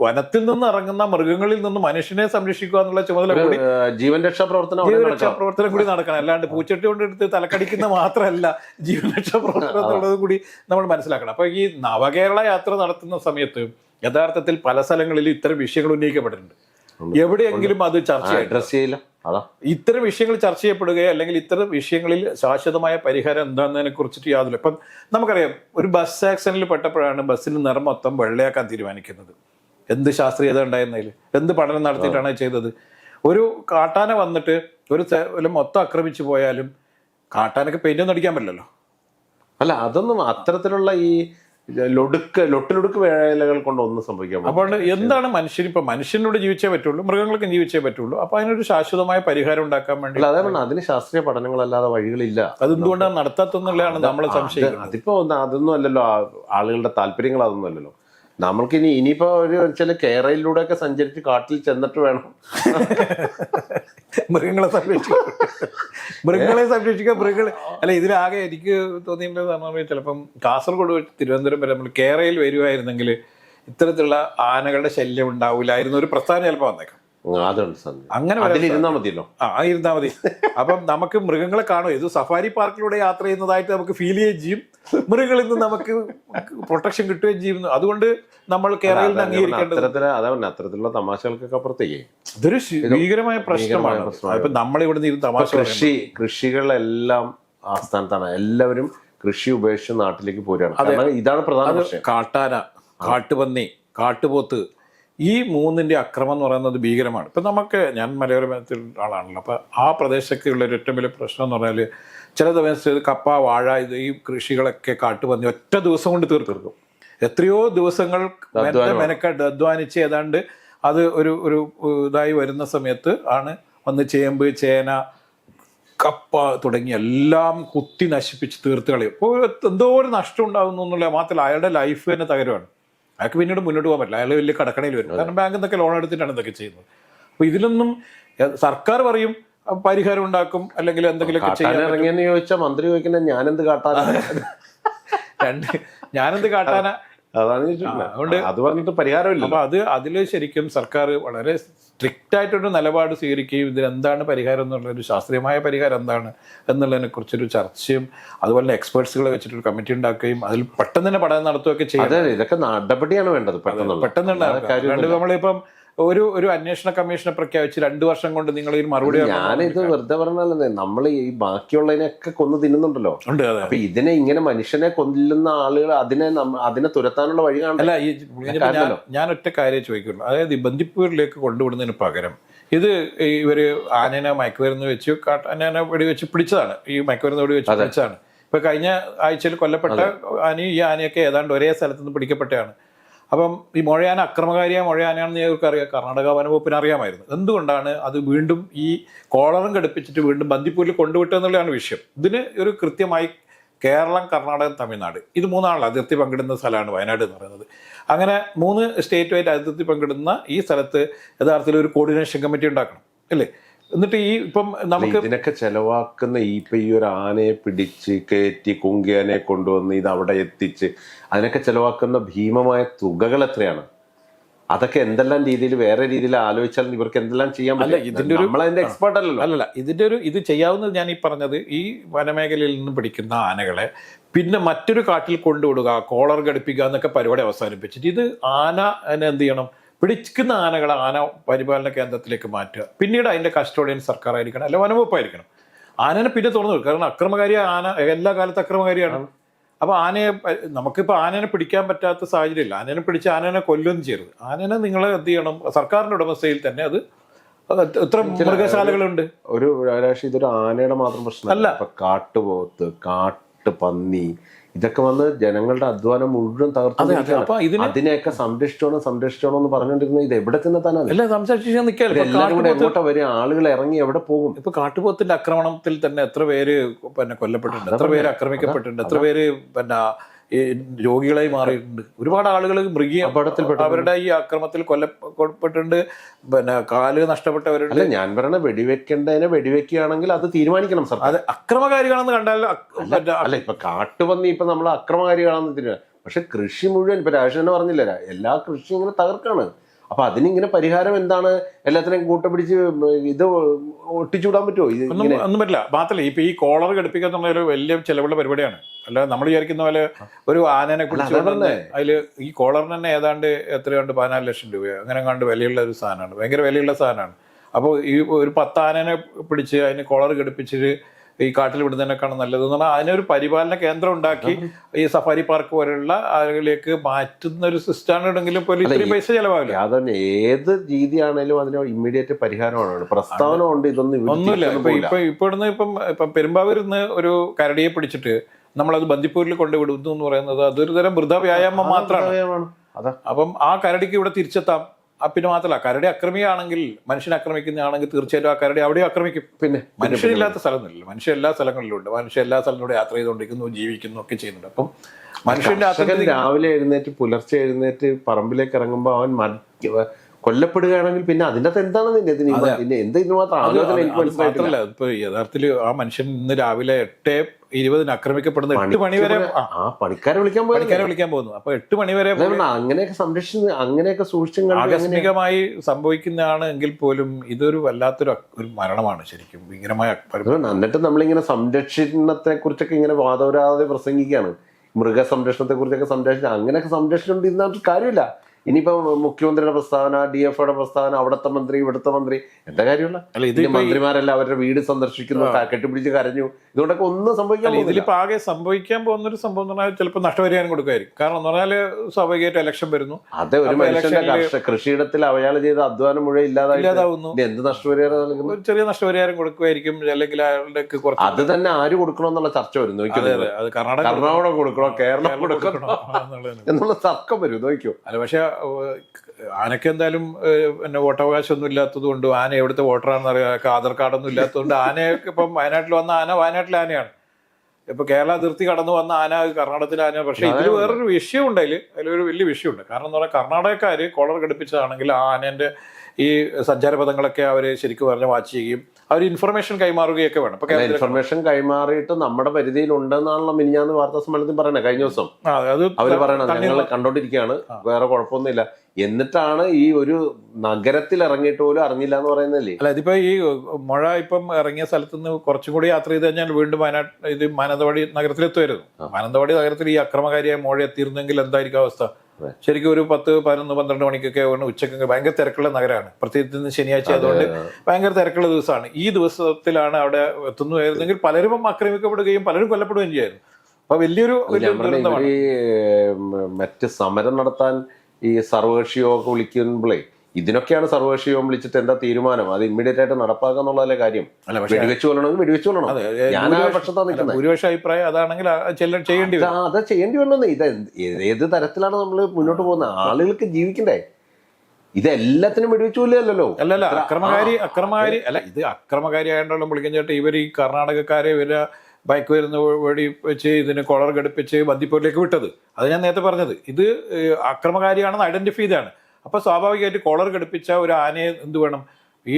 Speaker 1: വനത്തിൽ നിന്ന് ഇറങ്ങുന്ന മൃഗങ്ങളിൽ നിന്ന് മനുഷ്യനെ സംരക്ഷിക്കുക എന്നുള്ള ചുമതല കൂടി
Speaker 2: ജീവൻ രക്ഷാ പ്രവർത്തനം
Speaker 1: ജീവൻ
Speaker 2: രക്ഷാ.
Speaker 1: പ്രവർത്തനം കൂടി നടക്കണം. അല്ലാണ്ട് പൂച്ചട്ടി കൊണ്ടെടുത്ത് തലക്കടിക്കുന്ന മാത്രമല്ല ജീവൻ രക്ഷാ പ്രവർത്തനം എന്നുള്ളത് കൂടി നമ്മൾ മനസ്സിലാക്കണം. അപ്പൊ ഈ നവകേരള യാത്ര നടത്തുന്ന സമയത്ത് യഥാർത്ഥത്തിൽ പല സ്ഥലങ്ങളിലും ഇത്തരം വിഷയങ്ങൾ ഉന്നയിക്കപ്പെട്ടിട്ടുണ്ട്. എവിടെയെങ്കിലും അത് ചർച്ച
Speaker 2: അഡ്രസ് ചെയ്യില്ല അതാ.
Speaker 1: ഇത്തരം വിഷയങ്ങൾ ചർച്ച ചെയ്യപ്പെടുകയോ അല്ലെങ്കിൽ ഇത്തരം വിഷയങ്ങളിൽ ശാശ്വതമായ പരിഹാരം എന്താണെന്നതിനെ കുറിച്ചിട്ട് യാതൊരു ഇപ്പം നമുക്കറിയാം ഒരു ബസ് ആക്സിഡന്റിൽ പെട്ടപ്പോഴാണ് ബസ്സിന് നിറം മൊത്തം വെള്ളയാക്കാൻ തീരുമാനിക്കുന്നത്. എന്ത് ശാസ്ത്രീയത ഉണ്ടായിരുന്നതിൽ എന്ത് പഠനം നടത്തിയിട്ടാണ് ചെയ്തത്? ഒരു കാട്ടാന വന്നിട്ട് ഒരു ഒരു മൊത്തം ആക്രമിച്ചു പോയാലും കാട്ടാനൊക്കെ പെയിന്റ് ഒന്നും അടിക്കാൻ പറ്റില്ലല്ലോ.
Speaker 2: അല്ല അതൊന്നും അത്തരത്തിലുള്ള ഈ ലൊടുക്ക് ലൊട്ടിലൊടുക്ക് വേലകൾ കൊണ്ട് ഒന്നും സംഭവിക്കാൻ.
Speaker 1: അപ്പോൾ എന്താണ് മനുഷ്യൻ ഇപ്പൊ മനുഷ്യനോട് ജീവിച്ചേ പറ്റുള്ളൂ മൃഗങ്ങൾക്കും ജീവിച്ചേ പറ്റുള്ളൂ അപ്പൊ അതിനൊരു ശാശ്വതമായ പരിഹാരം ഉണ്ടാക്കാൻ വേണ്ടി
Speaker 2: അല്ല അതേ പറഞ്ഞ അതിന് ശാസ്ത്രീയ പഠനങ്ങളല്ലാതെ വഴികളില്ല.
Speaker 1: അതെന്തുകൊണ്ടാണ് നടത്താത്തെന്നുള്ളതാണ് നമ്മൾ സംശയം
Speaker 2: അതിപ്പോ അതൊന്നും അല്ലല്ലോ ആളുകളുടെ താല്പര്യങ്ങൾ അതൊന്നും അല്ലല്ലോ. നമ്മൾക്ക് ഇനി ഇനിയിപ്പോ ഒരു ചില കേരളയിലൂടെ ഒക്കെ സഞ്ചരിച്ച് കാട്ടിൽ ചെന്നിട്ട് വേണം.
Speaker 1: മൃഗങ്ങളെ സംരക്ഷിക്കുക മൃഗങ്ങളെ സംരക്ഷിക്കുക മൃഗങ്ങൾ അല്ല ഇതിലാകെ എനിക്ക് തോന്നിയിട്ടുള്ളത് പറഞ്ഞാൽ ചിലപ്പം കാസർഗോഡ് വെച്ച് തിരുവനന്തപുരം വരെ നമ്മൾ കേരളയിൽ വരുമായിരുന്നെങ്കിൽ ഇത്തരത്തിലുള്ള ആനകളുടെ ശല്യം ഉണ്ടാവില്ലായിരുന്നു. ഒരു പ്രസ്ഥാനം ചിലപ്പോൾ വന്നേക്കാം. അങ്ങനെ
Speaker 2: മതിയല്ലോ.
Speaker 1: ആ ഇരുന്നാ മതി. അപ്പം നമുക്ക് മൃഗങ്ങളെ കാണും. ഇത് സഫാരി പാർക്കിലൂടെ യാത്ര ചെയ്യുന്നതായിട്ട് നമുക്ക് ഫീൽ ചെയ്യുകയും ചെയ്യും. മൃഗങ്ങളിൽ നിന്ന് നമുക്ക് പ്രൊട്ടക്ഷൻ കിട്ടുകയും ചെയ്യുന്നു അതുകൊണ്ട് നമ്മൾ കേരളത്തിൽ അംഗീകരിക്കേണ്ടത്
Speaker 2: അത്തരത്തിൽ അതാ പറഞ്ഞെ, അത്തരത്തിലുള്ള തമാശകൾക്കൊക്കെ അപ്പുറത്തേക്ക്
Speaker 1: ഇതൊരു ഭീകരമായ പ്രശ്നമാണ്. ഇപ്പൊ നമ്മളിവിടെ നിന്ന് തമാശ
Speaker 2: കൃഷി കൃഷികളെല്ലാം ആസ്ഥാനത്താണ് എല്ലാവരും കൃഷി ഉപേക്ഷിച്ച് നാട്ടിലേക്ക് പോരുകയാണ്. ഇതാണ് പ്രധാന
Speaker 1: കാട്ടാന കാട്ടുപന്നി കാട്ടുപോത്ത് ഈ മൂന്നിന്റെ അക്രമം എന്ന് പറയുന്നത് ഭീകരമാണ്. ഇപ്പം നമുക്ക് ഞാൻ മലയോരത്തിൽ ആളാണല്ലോ അപ്പോൾ ആ പ്രദേശത്തേക്കുള്ള ഒരു ഏറ്റവും വലിയ പ്രശ്നം എന്ന് പറഞ്ഞാൽ ചില ദിവസം കപ്പ വാഴ ഇത് ഈ കൃഷികളൊക്കെ കാട്ടുപന്നി ഒറ്റ ദിവസം കൊണ്ട് തീർക്കും. എത്രയോ ദിവസങ്ങൾ മെനക്കെ- മെനക്കെട്ട് അധ്വാനിച്ച് ഏതാണ്ട് അത് ഒരു ഒരു ഇതായി വരുന്ന സമയത്ത് ആണ് വന്ന് ചേമ്പ് ചേന കപ്പ തുടങ്ങി എല്ലാം കുത്തി നശിപ്പിച്ച് തീർത്ത് കളയും. അപ്പോൾ എന്തോ ഒരു നഷ്ടം ഉണ്ടാകുന്നു എന്നുള്ള മാത്രമല്ല അയാളുടെ ലൈഫ് തന്നെ തകരുവാണ്. അയാൾക്ക് പിന്നീട് മുന്നോട്ട് പോകാൻ പറ്റില്ല. അയാൾ വലിയ കടക്കണയിൽ വരും. കാരണം ബാങ്കിൽ നിന്നൊക്കെ ലോൺ എടുത്തിട്ടാണ് ഇതൊക്കെ ചെയ്യുന്നത്. അപ്പോൾ ഇതിലൊന്നും സർക്കാർ പറയും പരിഹാരം ഉണ്ടാക്കും അല്ലെങ്കിൽ എന്തെങ്കിലുമൊക്കെ
Speaker 2: കാട്ടാൻ
Speaker 1: ചെയ്യാൻ
Speaker 2: ഇറങ്ങിയെന്ന് ചോദിച്ചാൽ മന്ത്രി ചോദിക്കുന്ന ഞാനെന്ത് കാട്ടാനാണ്
Speaker 1: രണ്ട് ഞാനെന്ത് കാട്ടാന?
Speaker 2: അതാണ്
Speaker 1: അതുകൊണ്ട്
Speaker 2: അത് പറഞ്ഞിട്ട് പരിഹാരമില്ല
Speaker 1: അപ്പൊ അത് അതിൽ ശരിക്കും സർക്കാർ വളരെ സ്ട്രിക്റ്റ് ആയിട്ടൊരു നിലപാട് സ്വീകരിക്കുകയും ഇതിന് എന്താണ് പരിഹാരം എന്നുള്ള ഒരു ശാസ്ത്രീയമായ പരിഹാരം എന്താണ് എന്നുള്ളതിനെ കുറിച്ചൊരു ചർച്ചയും അതുപോലെ തന്നെ എക്സ്പേർട്സുകളെ വെച്ചിട്ടൊരു കമ്മിറ്റി ഉണ്ടാക്കുകയും അതിൽ പെട്ടെന്ന് തന്നെ പഠനം നടത്തുകയൊക്കെ ചെയ്യും.
Speaker 2: ഇതൊക്കെ നടപടിയാണ് വേണ്ടത് പെട്ടെന്നുള്ള.
Speaker 1: പെട്ടെന്നുള്ള
Speaker 2: കാര്യം
Speaker 1: നമ്മളിപ്പം ഒരു ഒരു അന്വേഷണ കമ്മീഷനെ പ്രഖ്യാപിച്ച് രണ്ടു വർഷം കൊണ്ട് നിങ്ങൾ ഈ മറുപടി
Speaker 2: ഞാനിത് വെറുതെ പറഞ്ഞല്ലേ നമ്മൾ ഈ ബാക്കിയുള്ളതിനൊക്കെ കൊന്നു തിന്നുന്നുണ്ടല്ലോ. അപ്പൊ ഇതിനെ ഇങ്ങനെ മനുഷ്യനെ കൊല്ലുന്ന ആളുകൾ അതിനെ അതിനെ തുരത്താനുള്ള വഴി
Speaker 1: കാണില്ല ഞാൻ ഒറ്റ കാര്യം ചോദിക്കുള്ളൂ. അതായത് ഈ ബന്ദിപ്പൂരിലേക്ക് കൊണ്ടുവിടുന്നതിന് പകരം ഇത് ഇവർ ആനേനെ മയക്കുമരുന്ന് വെച്ച് ആനേനെ വെടി വെച്ച് പിടിച്ചതാണ്. ഈ മയക്കുമരുന്ന് വെടി വെച്ച് പിടിച്ചതാണ്. ഇപ്പൊ കഴിഞ്ഞ ആഴ്ചയിൽ കൊല്ലപ്പെട്ട ആനയും ഈ ആനയൊക്കെ ഏതാണ്ട് ഒരേ സ്ഥലത്ത് നിന്ന് പിടിക്കപ്പെട്ടതാണ്. അപ്പം ഈ മൊഴയാന അക്രമകാരിയായ മൊഴയാനാണെന്ന് ഞങ്ങൾക്ക് അറിയാം. കർണാടക വനവകുപ്പിന് അറിയാമായിരുന്നു. എന്തുകൊണ്ടാണ് അത് വീണ്ടും ഈ കോളറും ഘടിപ്പിച്ചിട്ട് വീണ്ടും ബന്ദിപ്പൂരിൽ കൊണ്ടുവിട്ടെന്നുള്ളതാണ് വിഷയം. ഇതിന് ഒരു കൃത്യമായി കേരളം കർണാടക തമിഴ്നാട്. ഇത് മൂന്നാണല്ലോ അതിർത്തി പങ്കിടുന്ന സ്ഥലമാണ് വയനാട് എന്ന് പറയുന്നത്. അങ്ങനെ മൂന്ന് സ്റ്റേറ്റുമായിട്ട് അതിർത്തി പങ്കിടുന്ന ഈ സ്ഥലത്ത് യഥാർത്ഥത്തിൽ ഒരു കോർഡിനേഷൻ കമ്മിറ്റി ഉണ്ടാക്കണം. അല്ലേ? എന്നിട്ട് ഈ ഇപ്പം നമുക്ക്
Speaker 2: ഇതിനൊക്കെ ചെലവാക്കുന്ന ഈ ഇപ്പൊ ഈ ഒരു ആനയെ പിടിച്ച് കയറ്റി കുങ്കിയാനെ കൊണ്ടുവന്ന് ഇത് അവിടെ എത്തിച്ച് അതിനൊക്കെ ചെലവാക്കുന്ന ഭീമമായ തുകകൾ എത്രയാണ്? അതൊക്കെ എന്തെല്ലാം രീതിയിൽ വേറെ രീതിയിൽ ആലോചിച്ചാൽ ഇവർക്ക് എന്തെല്ലാം ചെയ്യാൻ
Speaker 1: അല്ല, ഇതിന്റെ ഒരു-
Speaker 2: നമ്മളതിന്റെ എക്സ്പേർട്ട് അല്ലല്ലോ.
Speaker 1: അല്ലല്ല ഇതിന്റെ ഒരു ഇത് ചെയ്യാവുന്നത് ഞാൻ ഈ പറഞ്ഞത് ഈ വനമേഖലയിൽ നിന്ന് പിടിക്കുന്ന ആനകളെ പിന്നെ മറ്റൊരു കാട്ടിൽ കൊണ്ടുവിടുക കോളർ ഘടിപ്പിക്കുക എന്നൊക്കെ പരിപാടി അവസാനിപ്പിച്ചിട്ട് ഇത് ആന എന്ത് ചെയ്യണം? പിടിക്കുന്ന ആനകളെ ആന പരിപാലന കേന്ദ്രത്തിലേക്ക് മാറ്റുക. പിന്നീട് അതിന്റെ കസ്റ്റോഡിയൻ സർക്കാർ ആയിരിക്കണം അല്ല വനവകുപ്പായിരിക്കണം. ആനനെ പിന്നെ തുറന്നു കാരണം അക്രമകാരി ആന എല്ലാ കാലത്തും അക്രമകാരിയാണ്. അപ്പോൾ ആനയെ നമുക്കിപ്പോൾ നമുക്കിപ്പോ ആനനെ പിടിക്കാൻ പറ്റാത്ത സാഹചര്യമില്ല. ആനനെ പിടിച്ച് ആനനെ കൊല്ലുകയും ചെയ്യരുത്. ആനനെ നിങ്ങൾ എന്ത് ചെയ്യണം? സർക്കാരിന്റെ ഉടമസ്ഥയിൽ തന്നെ അത് എത്ര മൃഗശാലകളുണ്ട്?
Speaker 2: ഒരു ഇതൊരു ആനയുടെ മാത്രം പ്രശ്നമല്ല. കാട്ടുപോത്ത് കാട്ടുപന്നി ഇതൊക്കെ വന്ന് ജനങ്ങളുടെ അധ്വാനം മുഴുവൻ തകർത്തു അതിനെയൊക്കെ സംരക്ഷിച്ചോണം സംരക്ഷിച്ചോണം എന്ന് പറഞ്ഞുകൊണ്ടിരുന്ന ഇത് എവിടെ തന്നെ എങ്ങോട്ടാ വരും ആളുകൾ ഇറങ്ങി എവിടെ പോകും?
Speaker 1: ഇപ്പൊ കാട്ടുപോത്തിന്റെ ആക്രമണത്തിൽ തന്നെ എത്ര പേര് പിന്നെ കൊല്ലപ്പെട്ടിട്ടുണ്ട്? എത്ര പേര് ആക്രമിക്കപ്പെട്ടിട്ടുണ്ട്? എത്ര പേര് പിന്നെ രോഗികളായി മാറിയിട്ടുണ്ട്. ഒരുപാട് ആളുകൾ മൃഗീയ
Speaker 2: അപകടത്തിൽപ്പെട്ടിട്ടുണ്ട്.
Speaker 1: അവരുടെ ഈ ആക്രമത്തിൽ കൊല്ലപ്പെട്ടിട്ടുണ്ട്. പിന്നെ കാൽ നഷ്ടപ്പെട്ടവരുണ്ട്.
Speaker 2: ഞാൻ പറയണ വെടിവെക്കേണ്ടതിനെ വെടിവെക്കുകയാണെങ്കിൽ അത് തീരുമാനിക്കണം സർ
Speaker 1: അത് അക്രമകാരികളെന്ന് കണ്ടാൽ
Speaker 2: അല്ല ഇപ്പൊ കാട്ടുപന്നി ഇപ്പൊ നമ്മൾ അക്രമകാരികളാണെന്ന് തീരുമാനം പക്ഷെ കൃഷി മുഴുവൻ ഇപ്പൊ രാജേഷ് തന്നെ പറഞ്ഞില്ല എല്ലാ കൃഷിയും ഇങ്ങനെ തകർക്കാണ്. അപ്പൊ അതിനിങ്ങനെ പരിഹാരം എന്താണ്? എല്ലാത്തിനും കൂട്ടപിടിച്ച് ഇത് ഒട്ടിച്ചുവിടാൻ പറ്റുമോ ഇത്
Speaker 1: ഒന്നും ഒന്നും പറ്റില്ല. മാത്രമല്ല ഇപ്പൊ ഈ കോളർ ഘടിപ്പിക്കുക എന്നുള്ള ഒരു വലിയ ചെലവുള്ള പരിപാടിയാണ്. അല്ല നമ്മൾ വിചാരിക്കുന്ന പോലെ ഒരു ആനനെ കുറിച്ച്
Speaker 2: അതാ
Speaker 1: അതിൽ ഈ കോളറിന് തന്നെ ഏതാണ്ട് എത്രയുണ്ട്? പതിനാല് ലക്ഷം രൂപയോ? അങ്ങനെ കണ്ട് വിലയുള്ള ഒരു സാധനമാണ്. ഭയങ്കര വിലയുള്ള സാധനമാണ്. അപ്പോൾ ഈ ഒരു പത്ത് ആനനെ പിടിച്ച് അതിന് കോളർ ഘടിപ്പിച്ച് ഈ കാട്ടിൽ വിടുന്നതിനേക്കാണ് നല്ലത് എന്ന് പറഞ്ഞാൽ അതിനൊരു പരിപാലന കേന്ദ്രം ഉണ്ടാക്കി ഈ സഫാരി പാർക്ക് പോലെയുള്ള ആളുകളിലേക്ക് മാറ്റുന്ന ഒരു സിസ്റ്റം ഉണ്ടെങ്കിലും പോലും ഇത്രയും പൈസ ചെലവാകില്ല
Speaker 2: അതന്നെ ഏത് രീതിയാണേലും അതിന് ഇമ്മീഡിയറ്റ് പരിഹാരമാണ് പ്രസ്താവന ഉണ്ട് ഇതൊന്നും
Speaker 1: ഒന്നുമില്ല. ഇപ്പൊ. ഇപ്പൊ ഇപ്പൊ ഇവിടുന്ന് ഇപ്പം ഇപ്പം പെരുമ്പാവൂരിൽ നിന്ന് ഒരു കരടിയെ പിടിച്ചിട്ട് നമ്മളത് ബന്ദിപ്പൂരിൽ കൊണ്ടുവിടുന്നു എന്ന് പറയുന്നത് അതൊരു തരം വൃദ്ധ വ്യായാമം മാത്രമാണ്. അപ്പം ആ കരടിക്ക് ഇവിടെ തിരിച്ചെത്താം. പിന്നെ മാത്രമല്ല കരടി ആക്രമിയാണെങ്കിൽ മനുഷ്യനെ ആക്രമിക്കുന്നതാണെങ്കിൽ തീർച്ചയായിട്ടും ആ കരടി അവിടെ ആക്രമിക്കും
Speaker 2: പിന്നെ
Speaker 1: മനുഷ്യനില്ലാത്ത സ്ഥലമൊന്നുമില്ല മനുഷ്യ എല്ലാ സ്ഥലങ്ങളിലും ഉണ്ട് മനുഷ്യ എല്ലാ സ്ഥലങ്ങളിലൂടെ യാത്ര ചെയ്തുകൊണ്ടിരിക്കുന്നു ജീവിക്കുന്നു ഒക്കെ ചെയ്യുന്നുണ്ട്. അപ്പം മനുഷ്യന്റെ
Speaker 2: രാവിലെ എഴുന്നേറ്റ് പുലർച്ചെ എഴുന്നേറ്റ് പറമ്പിലേക്ക് ഇറങ്ങുമ്പോൾ അവൻ കൊല്ലപ്പെടുകയാണെങ്കിൽ പിന്നെ അതിന്റെ അകത്ത് എന്താണ് നിന്റെ പിന്നെ എന്ത് ഇതിന് മാത്രം ആലോചന എനിക്ക് മനസ്സിലായിട്ടില്ല.
Speaker 1: ഇപ്പൊ യഥാർത്ഥത്തിൽ ആ മനുഷ്യൻ ഇന്ന് രാവിലെ എട്ട് ഇരുപതിന് ആക്രമിക്കപ്പെടുന്ന എട്ട് മണി വരെ ആ,
Speaker 2: പണിക്കാരെ വിളിക്കാൻ
Speaker 1: പണിക്കാരെ വിളിക്കാൻ പോകുന്നു. അപ്പൊ എട്ട് മണി വരെ
Speaker 2: അങ്ങനെയൊക്കെ സംരക്ഷിച്ച് അങ്ങനെയൊക്കെ സൂക്ഷിച്ചും
Speaker 1: ആകസ്മികമായി സംഭവിക്കുന്നതാണ് എങ്കിൽ പോലും ഇതൊരു വല്ലാത്തൊരു ഒരു മരണമാണ് ശരിക്കും. ഭീകരമായ
Speaker 2: എന്നിട്ട് നമ്മളിങ്ങനെ സംരക്ഷണത്തെ കുറിച്ചൊക്കെ ഇങ്ങനെ വാദവരാതെ പ്രസംഗിക്കുകയാണ്. മൃഗസംരക്ഷണത്തെ കുറിച്ചൊക്കെ സംരക്ഷിച്ച അങ്ങനെയൊക്കെ സംരക്ഷണം സംരക്ഷിച്ചുകൊണ്ടിരുന്നിട്ട് കാര്യമില്ല. ഇനിയിപ്പോ മുഖ്യമന്ത്രിയുടെ പ്രസ്താവന ഡി എഫ് ഒയുടെ പ്രസ്താവന അവിടുത്തെ മന്ത്രി ഇവിടുത്തെ മന്ത്രി എന്താ കാര്യമുള്ള? ഇതിന്റെ മന്ത്രിമാരെല്ലാം അവരുടെ വീട് സന്ദർശിക്കുന്നു കെട്ടിപ്പിടിച്ച് കരഞ്ഞു. ഇതുകൊണ്ടൊക്കെ ഒന്നും സംഭവിക്കാൻ.
Speaker 1: ഇതിലിപ്പോ ആകെ സംഭവിക്കാൻ പോകുന്ന ഒരു സംഭവം എന്ന് പറഞ്ഞാൽ ചിലപ്പോൾ നഷ്ടപരിഹാരം കൊടുക്കുമായിരിക്കും. കാരണം എന്ന് പറഞ്ഞാൽ സ്വാഭാവികമായിട്ട് ഇലക്ഷൻ വരുന്നു.
Speaker 2: അതെ ഒരു മനുഷ്യന്റെ കൃഷിയിടത്തിൽ അയാൾ ചെയ്ത അധ്വാനം മുഴുവൻ ഇല്ലാതായി
Speaker 1: ഇല്ലാതാവുന്നു.
Speaker 2: എന്ത് നഷ്ടപരിഹാരം നൽകുന്നു?
Speaker 1: ഒരു ചെറിയ നഷ്ടപരിഹാരം കൊടുക്കുമായിരിക്കും അല്ലെങ്കിൽ അയാളുടെ കുറച്ച്
Speaker 2: അത് തന്നെ ആര് കൊടുക്കണം എന്നുള്ള ചർച്ച വരും. നോക്കിയോ
Speaker 1: അതെ
Speaker 2: നിങ്ങൾ.
Speaker 1: അതെ അത് കർണാടക
Speaker 2: കർണാടക കൊടുക്കണോ? കേരളം കൊടുക്കണോ? എന്നുള്ള തർക്കം വരും. നോക്കിയോ?
Speaker 1: അല്ല പക്ഷെ ആനയ്ക്ക് എന്തായാലും പിന്നെ വോട്ടവകാശം ഒന്നും ഇല്ലാത്തത് കൊണ്ട് ആന എവിടുത്തെ വോട്ടറാണെന്ന് അറിയാം. ആധാർ കാർഡൊന്നും ഇല്ലാത്തതുകൊണ്ട് ആനയൊക്കെ ഇപ്പം വയനാട്ടിൽ വന്ന ആന വയനാട്ടിലെ ആനയാണ്. ഇപ്പൊ കേരള അതിർത്തി കടന്നു വന്ന ആന കർണാടകത്തിലെ ആന പക്ഷെ ഇതിൽ വേറൊരു വിഷയമുണ്ട് അതിൽ അതിലൊരു വലിയ വിഷയമുണ്ട്. കാരണം എന്ന് പറഞ്ഞാൽ കർണാടകക്കാര് കോളർ ഘടിപ്പിച്ചതാണെങ്കിൽ ആ ആനേന്റെ ഈ സഞ്ചാരപഥങ്ങളൊക്കെ അവർ ശരിക്കും പറഞ്ഞ് വാച്ച് ചെയ്യുകയും അവർ ഇൻഫർമേഷൻ കൈമാറുകയൊക്കെ വേണം. ഇപ്പൊ കേരളത്തിൽ
Speaker 2: ഇൻഫർമേഷൻ കൈമാറിയിട്ട് നമ്മുടെ പരിധിയിൽ ഉണ്ടെന്നാണല്ലോ മിനിഞ്ഞാന്ന് വാർത്താ സമ്മേളനത്തിൽ പറയണേ കഴിഞ്ഞ ദിവസം അവർ പറയണത് ഞങ്ങൾ കണ്ടോണ്ടിരിക്കുകയാണ്. വേറെ കുഴപ്പമൊന്നുമില്ല. എന്നിട്ടാണ് ഈ ഒരു നഗരത്തിൽ ഇറങ്ങിയിട്ട് പോലും അറിഞ്ഞില്ല എന്ന് പറയുന്നല്ലേ
Speaker 1: അല്ല ഇതിപ്പോ ഈ മഴ ഇപ്പം ഇറങ്ങിയ സ്ഥലത്ത് നിന്ന് കുറച്ചും കൂടി യാത്ര ചെയ്ത് കഴിഞ്ഞാൽ വീണ്ടും വയനാട് ഇത് മാനന്തവാടി നഗരത്തിലെത്തുമായിരുന്നു. മാനന്തവാടി നഗരത്തിൽ ഈ അക്രമകാരിയായ മോഴ എത്തിയിരുന്നെങ്കിൽ എന്തായിരിക്കും അവസ്ഥ. ശരിക്കും ഒരു പത്ത് പതിനൊന്ന് പന്ത്രണ്ട് മണിക്കൊക്കെ ഉച്ചക്കൊക്കെ ഭയങ്കര തിരക്കുള്ള നഗരമാണ്. പ്രത്യേകിച്ച് ശനിയാഴ്ച ആയതുകൊണ്ട് ഭയങ്കര തിരക്കുള്ള ദിവസമാണ്. ഈ ദിവസത്തിലാണ് അവിടെ എത്തുന്നതായിരുന്നെങ്കിൽ പലരും ആക്രമിക്കപ്പെടുകയും പലരും കൊല്ലപ്പെടുകയും ചെയ്യായിരുന്നു. അപ്പൊ വലിയൊരു
Speaker 2: മറ്റ് സമരം നടത്താൻ ഈ സർവകക്ഷിയോഗമൊക്കെ യോഗം വിളിക്കുമ്പോഴേ ഇതിനൊക്കെയാണ് സർവകക്ഷി യോഗം വിളിച്ചിട്ട് എന്താ തീരുമാനം? അത് ഇമ്മീഡിയറ്റ് ആയിട്ട് നടപ്പാക്കുക എന്നുള്ളതല്ലേ കാര്യം? വെടിവെച്ചു കൊല്ലണമെങ്കിൽ വെടിവെച്ച് കൊല്ലണം. ഞാൻ ആ
Speaker 1: ഭൂരിപക്ഷ-
Speaker 2: നിൽക്കുന്നത്
Speaker 1: ഭൂരിപക്ഷ അഭിപ്രായം അതാണെങ്കിൽ ചെയ്യേണ്ടി
Speaker 2: അത് ചെയ്യേണ്ടി വരണമെന്ന് ഇത് ഏത് തരത്തിലാണ് നമ്മൾ മുന്നോട്ട് പോകുന്നത്? ആളുകൾക്ക് ജീവിക്കണ്ടേ? ഇത് എല്ലാത്തിനും വെടിവെച്ച് കൊല്ലല്ലോ
Speaker 1: അല്ലല്ല അക്രമകാരി അക്രമകാരി അല്ല ഇത് അക്രമകാരി ആയതുകൊണ്ടുള്ള വിളിക്കാൻ ചേട്ടാ ഇവർ ഈ കർണാടകക്കാരെ ഇവർ ബൈക്ക് വരുന്ന വഴി വെച്ച് ഇതിന് കൊളർ ഘടിപ്പിച്ച് ബന്ദിപ്പൂരിലേക്ക് വിട്ടത്. അത് ഞാൻ നേരത്തെ പറഞ്ഞത്. ഇത് അക്രമകാരിയാണെന്ന് ഐഡന്റിഫൈ ചെയ്താണ് അപ്പോൾ സ്വാഭാവികമായിട്ട് കൊളർ ഘടിപ്പിച്ച ഒരു ആനയെ എന്ത് വേണം? ഈ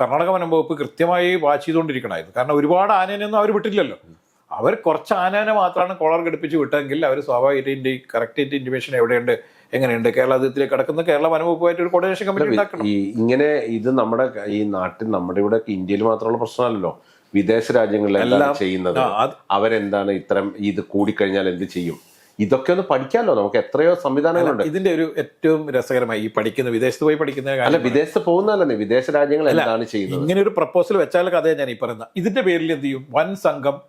Speaker 1: കർണാടക വനം വകുപ്പ് കൃത്യമായി വാച്ച് ചെയ്തുകൊണ്ടിരിക്കണമായിരുന്നു കാരണം ഒരുപാട് ആനേനെയൊന്നും അവർ വിട്ടില്ലല്ലോ. അവർ കുറച്ച് ആനേനെ മാത്രമാണ് കോളർ ഘടിപ്പിച്ച് വിട്ടെങ്കിൽ അവർ സ്വാഭാവികമായിട്ട് കറക്റ്റ് ഇൻഫർമേഷൻ എവിടെയുണ്ട് എങ്ങനെയുണ്ട് കേരള കിടക്കുന്ന കേരള വനവകുപ്പുമായിട്ട് ഒരു കോർഡിനേഷൻ കമ്മിറ്റി ഉണ്ടാക്കണം
Speaker 2: ഈ ഇങ്ങനെ ഇത് നമ്മുടെ ഈ നാട്ടിൽ നമ്മുടെ ഇവിടെ ഇന്ത്യയിൽ മാത്രമുള്ള പ്രശ്നമല്ലല്ലോ. വിദേശ രാജ്യങ്ങളിൽ എന്താണ് ചെയ്യുന്നത്? അവരെന്താണ് ഇത്തരം ഇത് കൂടിക്കഴിഞ്ഞാൽ എന്ത് ചെയ്യും? ഇതൊക്കെ ഒന്ന് പഠിക്കാമല്ലോ നമുക്ക് എത്രയോ സംവിധാനങ്ങളുണ്ട്.
Speaker 1: ഇതിന്റെ ഒരു ഏറ്റവും രസകരമായി ഈ പഠിക്കുന്ന വിദേശത്ത് പോയി പഠിക്കുന്ന
Speaker 2: അല്ല വിദേശത്ത് പോകുന്നതല്ലേ? വിദേശ രാജ്യങ്ങൾ എന്താണ് ചെയ്യുന്നത്?
Speaker 1: ഇങ്ങനെ ഒരു പ്രപ്പോസൽ വെച്ചാൽ കഥയാണ് ഞാൻ ഈ പറയുന്നത്. ഇതിന്റെ പേരിൽ എന്ത് ചെയ്യും? വൻ സംഘം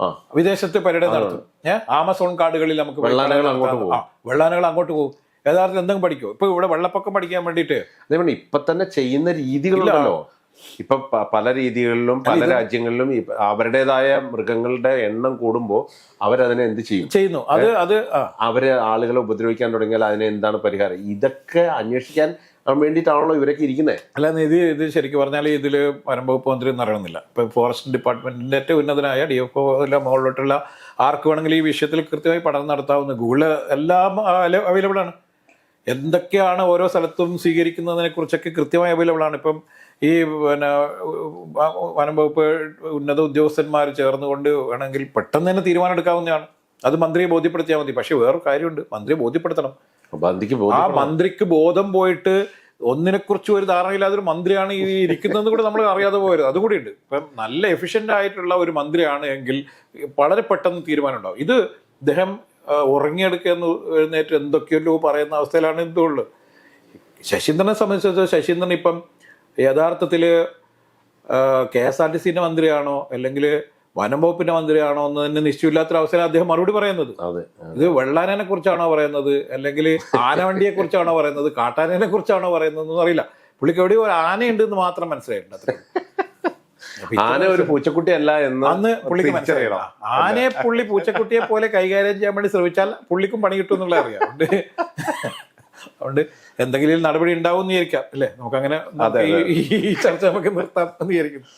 Speaker 2: ആ.
Speaker 1: വിദേശത്ത് പര്യടനം നടത്തും. ഏഹ് ആമസോൺ കാർഡുകളിൽ നമുക്ക്
Speaker 2: വെള്ളാനകൾ അങ്ങോട്ട്
Speaker 1: പോകും. വെള്ളാനകൾ അങ്ങോട്ട് പോകും. യഥാർത്ഥത്തിൽ എന്തെങ്കിലും പഠിക്കും ഇപ്പൊ ഇവിടെ വെള്ളപ്പൊക്കം പഠിക്കാൻ വേണ്ടിയിട്ട്
Speaker 2: അതേപോലെ ഇപ്പൊ തന്നെ ചെയ്യുന്ന രീതികളുണ്ടല്ലോ. ഇപ്പൊ പല രീതികളിലും പല രാജ്യങ്ങളിലും അവരുടേതായ മൃഗങ്ങളുടെ എണ്ണം കൂടുമ്പോൾ അവരതിനെ എന്ത് ചെയ്യും?
Speaker 1: ചെയ്യുന്നു. അത് അത്
Speaker 2: അവർ ആളുകളെ ഉപദ്രവിക്കാൻ തുടങ്ങിയാൽ അതിനെ എന്താണ് പരിഹാരം? ഇതൊക്കെ അന്വേഷിക്കാൻ വേണ്ടിയിട്ടാണല്ലോ ഇവരൊക്കെ ഇരിക്കുന്നത്
Speaker 1: അല്ല ഇത് ഇത് ശരിക്കും പറഞ്ഞാൽ ഇതിൽ വനംവകുപ്പ് മന്ത്രി ഒന്നും അറിയണമെന്നില്ല ഇപ്പൊ ഫോറസ്റ്റ് ഡിപ്പാർട്ട്മെന്റിന്റെ ഏറ്റവും ഉന്നതനായ ഡി എഫ് എല്ലാം മുകളിലോട്ടുള്ള ആർക്ക് വേണമെങ്കിലും ഈ വിഷയത്തിൽ കൃത്യമായി പഠനം നടത്താവുന്ന ഗൂഗിൾ എല്ലാം അവൈലബിൾ ആണ്. എന്തൊക്കെയാണ് ഓരോ സ്ഥലത്തും സ്വീകരിക്കുന്നതിനെ കുറിച്ചൊക്കെ കൃത്യമായി അവൈലബിൾ ആണ്. ഇപ്പം ഈ പിന്നെ വനംവകുപ്പ് ഉന്നത ഉദ്യോഗസ്ഥന്മാർ ചേർന്നുകൊണ്ട് വേണമെങ്കിൽ പെട്ടെന്ന് തന്നെ തീരുമാനം എടുക്കാവുന്നതാണ് അത് മന്ത്രിയെ ബോധ്യപ്പെടുത്തിയാൽ മതി. പക്ഷെ വേറൊരു കാര്യമുണ്ട്. മന്ത്രിയെ ബോധ്യപ്പെടുത്തണം.
Speaker 2: മന്ത്രിക്ക്
Speaker 1: ആ മന്ത്രിക്ക് ബോധം പോയിട്ട് ഒന്നിനെക്കുറിച്ചും ഒരു ധാരണയില്ലാതെ ഒരു മന്ത്രിയാണ് ഈ ഇരിക്കുന്നതെന്ന് കൂടെ നമ്മൾ അറിയാതെ പോയത്. അതുകൂടി ഉണ്ട്. ഇപ്പം നല്ല എഫിഷ്യന്റ് ആയിട്ടുള്ള ഒരു മന്ത്രിയാണ് എങ്കിൽ വളരെ പെട്ടെന്ന് തീരുമാനം ഉണ്ടാവും ഇത് ഇദ്ദേഹം ഉറങ്ങിയെടുക്കുക ഉറങ്ങിയെടുക്കുന്ന എഴുന്നേറ്റ് എന്തൊക്കെയല്ലോ പറയുന്ന അവസ്ഥയിലാണ് ഇതുള്ളത്. ശശീന്ദ്രനെ സംബന്ധിച്ചിടത്തോളം ശശീന്ദ്രൻ ഇപ്പം യഥാർത്ഥത്തിൽ കെ എസ് ആർ ടി സിന്റെ മന്ത്രിയാണോ അല്ലെങ്കിൽ വനം വകുപ്പിന്റെ മന്ത്രിയാണോ എന്ന് തന്നെ നിശ്ചയമില്ലാത്തൊരവസരം അദ്ദേഹം മറുപടി പറയുന്നത്. ഇത് വെള്ളാനനെ കുറിച്ചാണോ പറയുന്നത് അല്ലെങ്കിൽ ആനവണ്ടിയെ കുറിച്ചാണോ പറയുന്നത് കാട്ടാനനെ കുറിച്ചാണോ പറയുന്നത് എന്ന് അറിയില്ല. പുള്ളിക്ക് എവിടെയോ ഒരു ആനയുണ്ട് എന്ന് മാത്രം മനസ്സിലായിട്ടുണ്ട് അത്രേ
Speaker 2: ആന ഒരു പൂച്ചക്കുട്ടി അല്ല എന്ന്
Speaker 1: അന്ന് പുള്ളിക്ക് മനസ്സിലായില്ല. ആനയെ പുള്ളി പൂച്ചക്കുട്ടിയെ പോലെ കൈകാര്യം ചെയ്യാൻ വേണ്ടി ശ്രമിച്ചാൽ പുള്ളിക്കും പണി കിട്ടും എന്നുള്ള അറിയാം. അതുകൊണ്ട് എന്തെങ്കിലും നടപടി ഉണ്ടാവും എന്ന് വിചാരിക്കാം അല്ലേ? നമുക്കങ്ങനെ ഈ ഈ ചർച്ച നമുക്ക് നിർത്താം എന്ന് വിചാരിക്കുന്നു.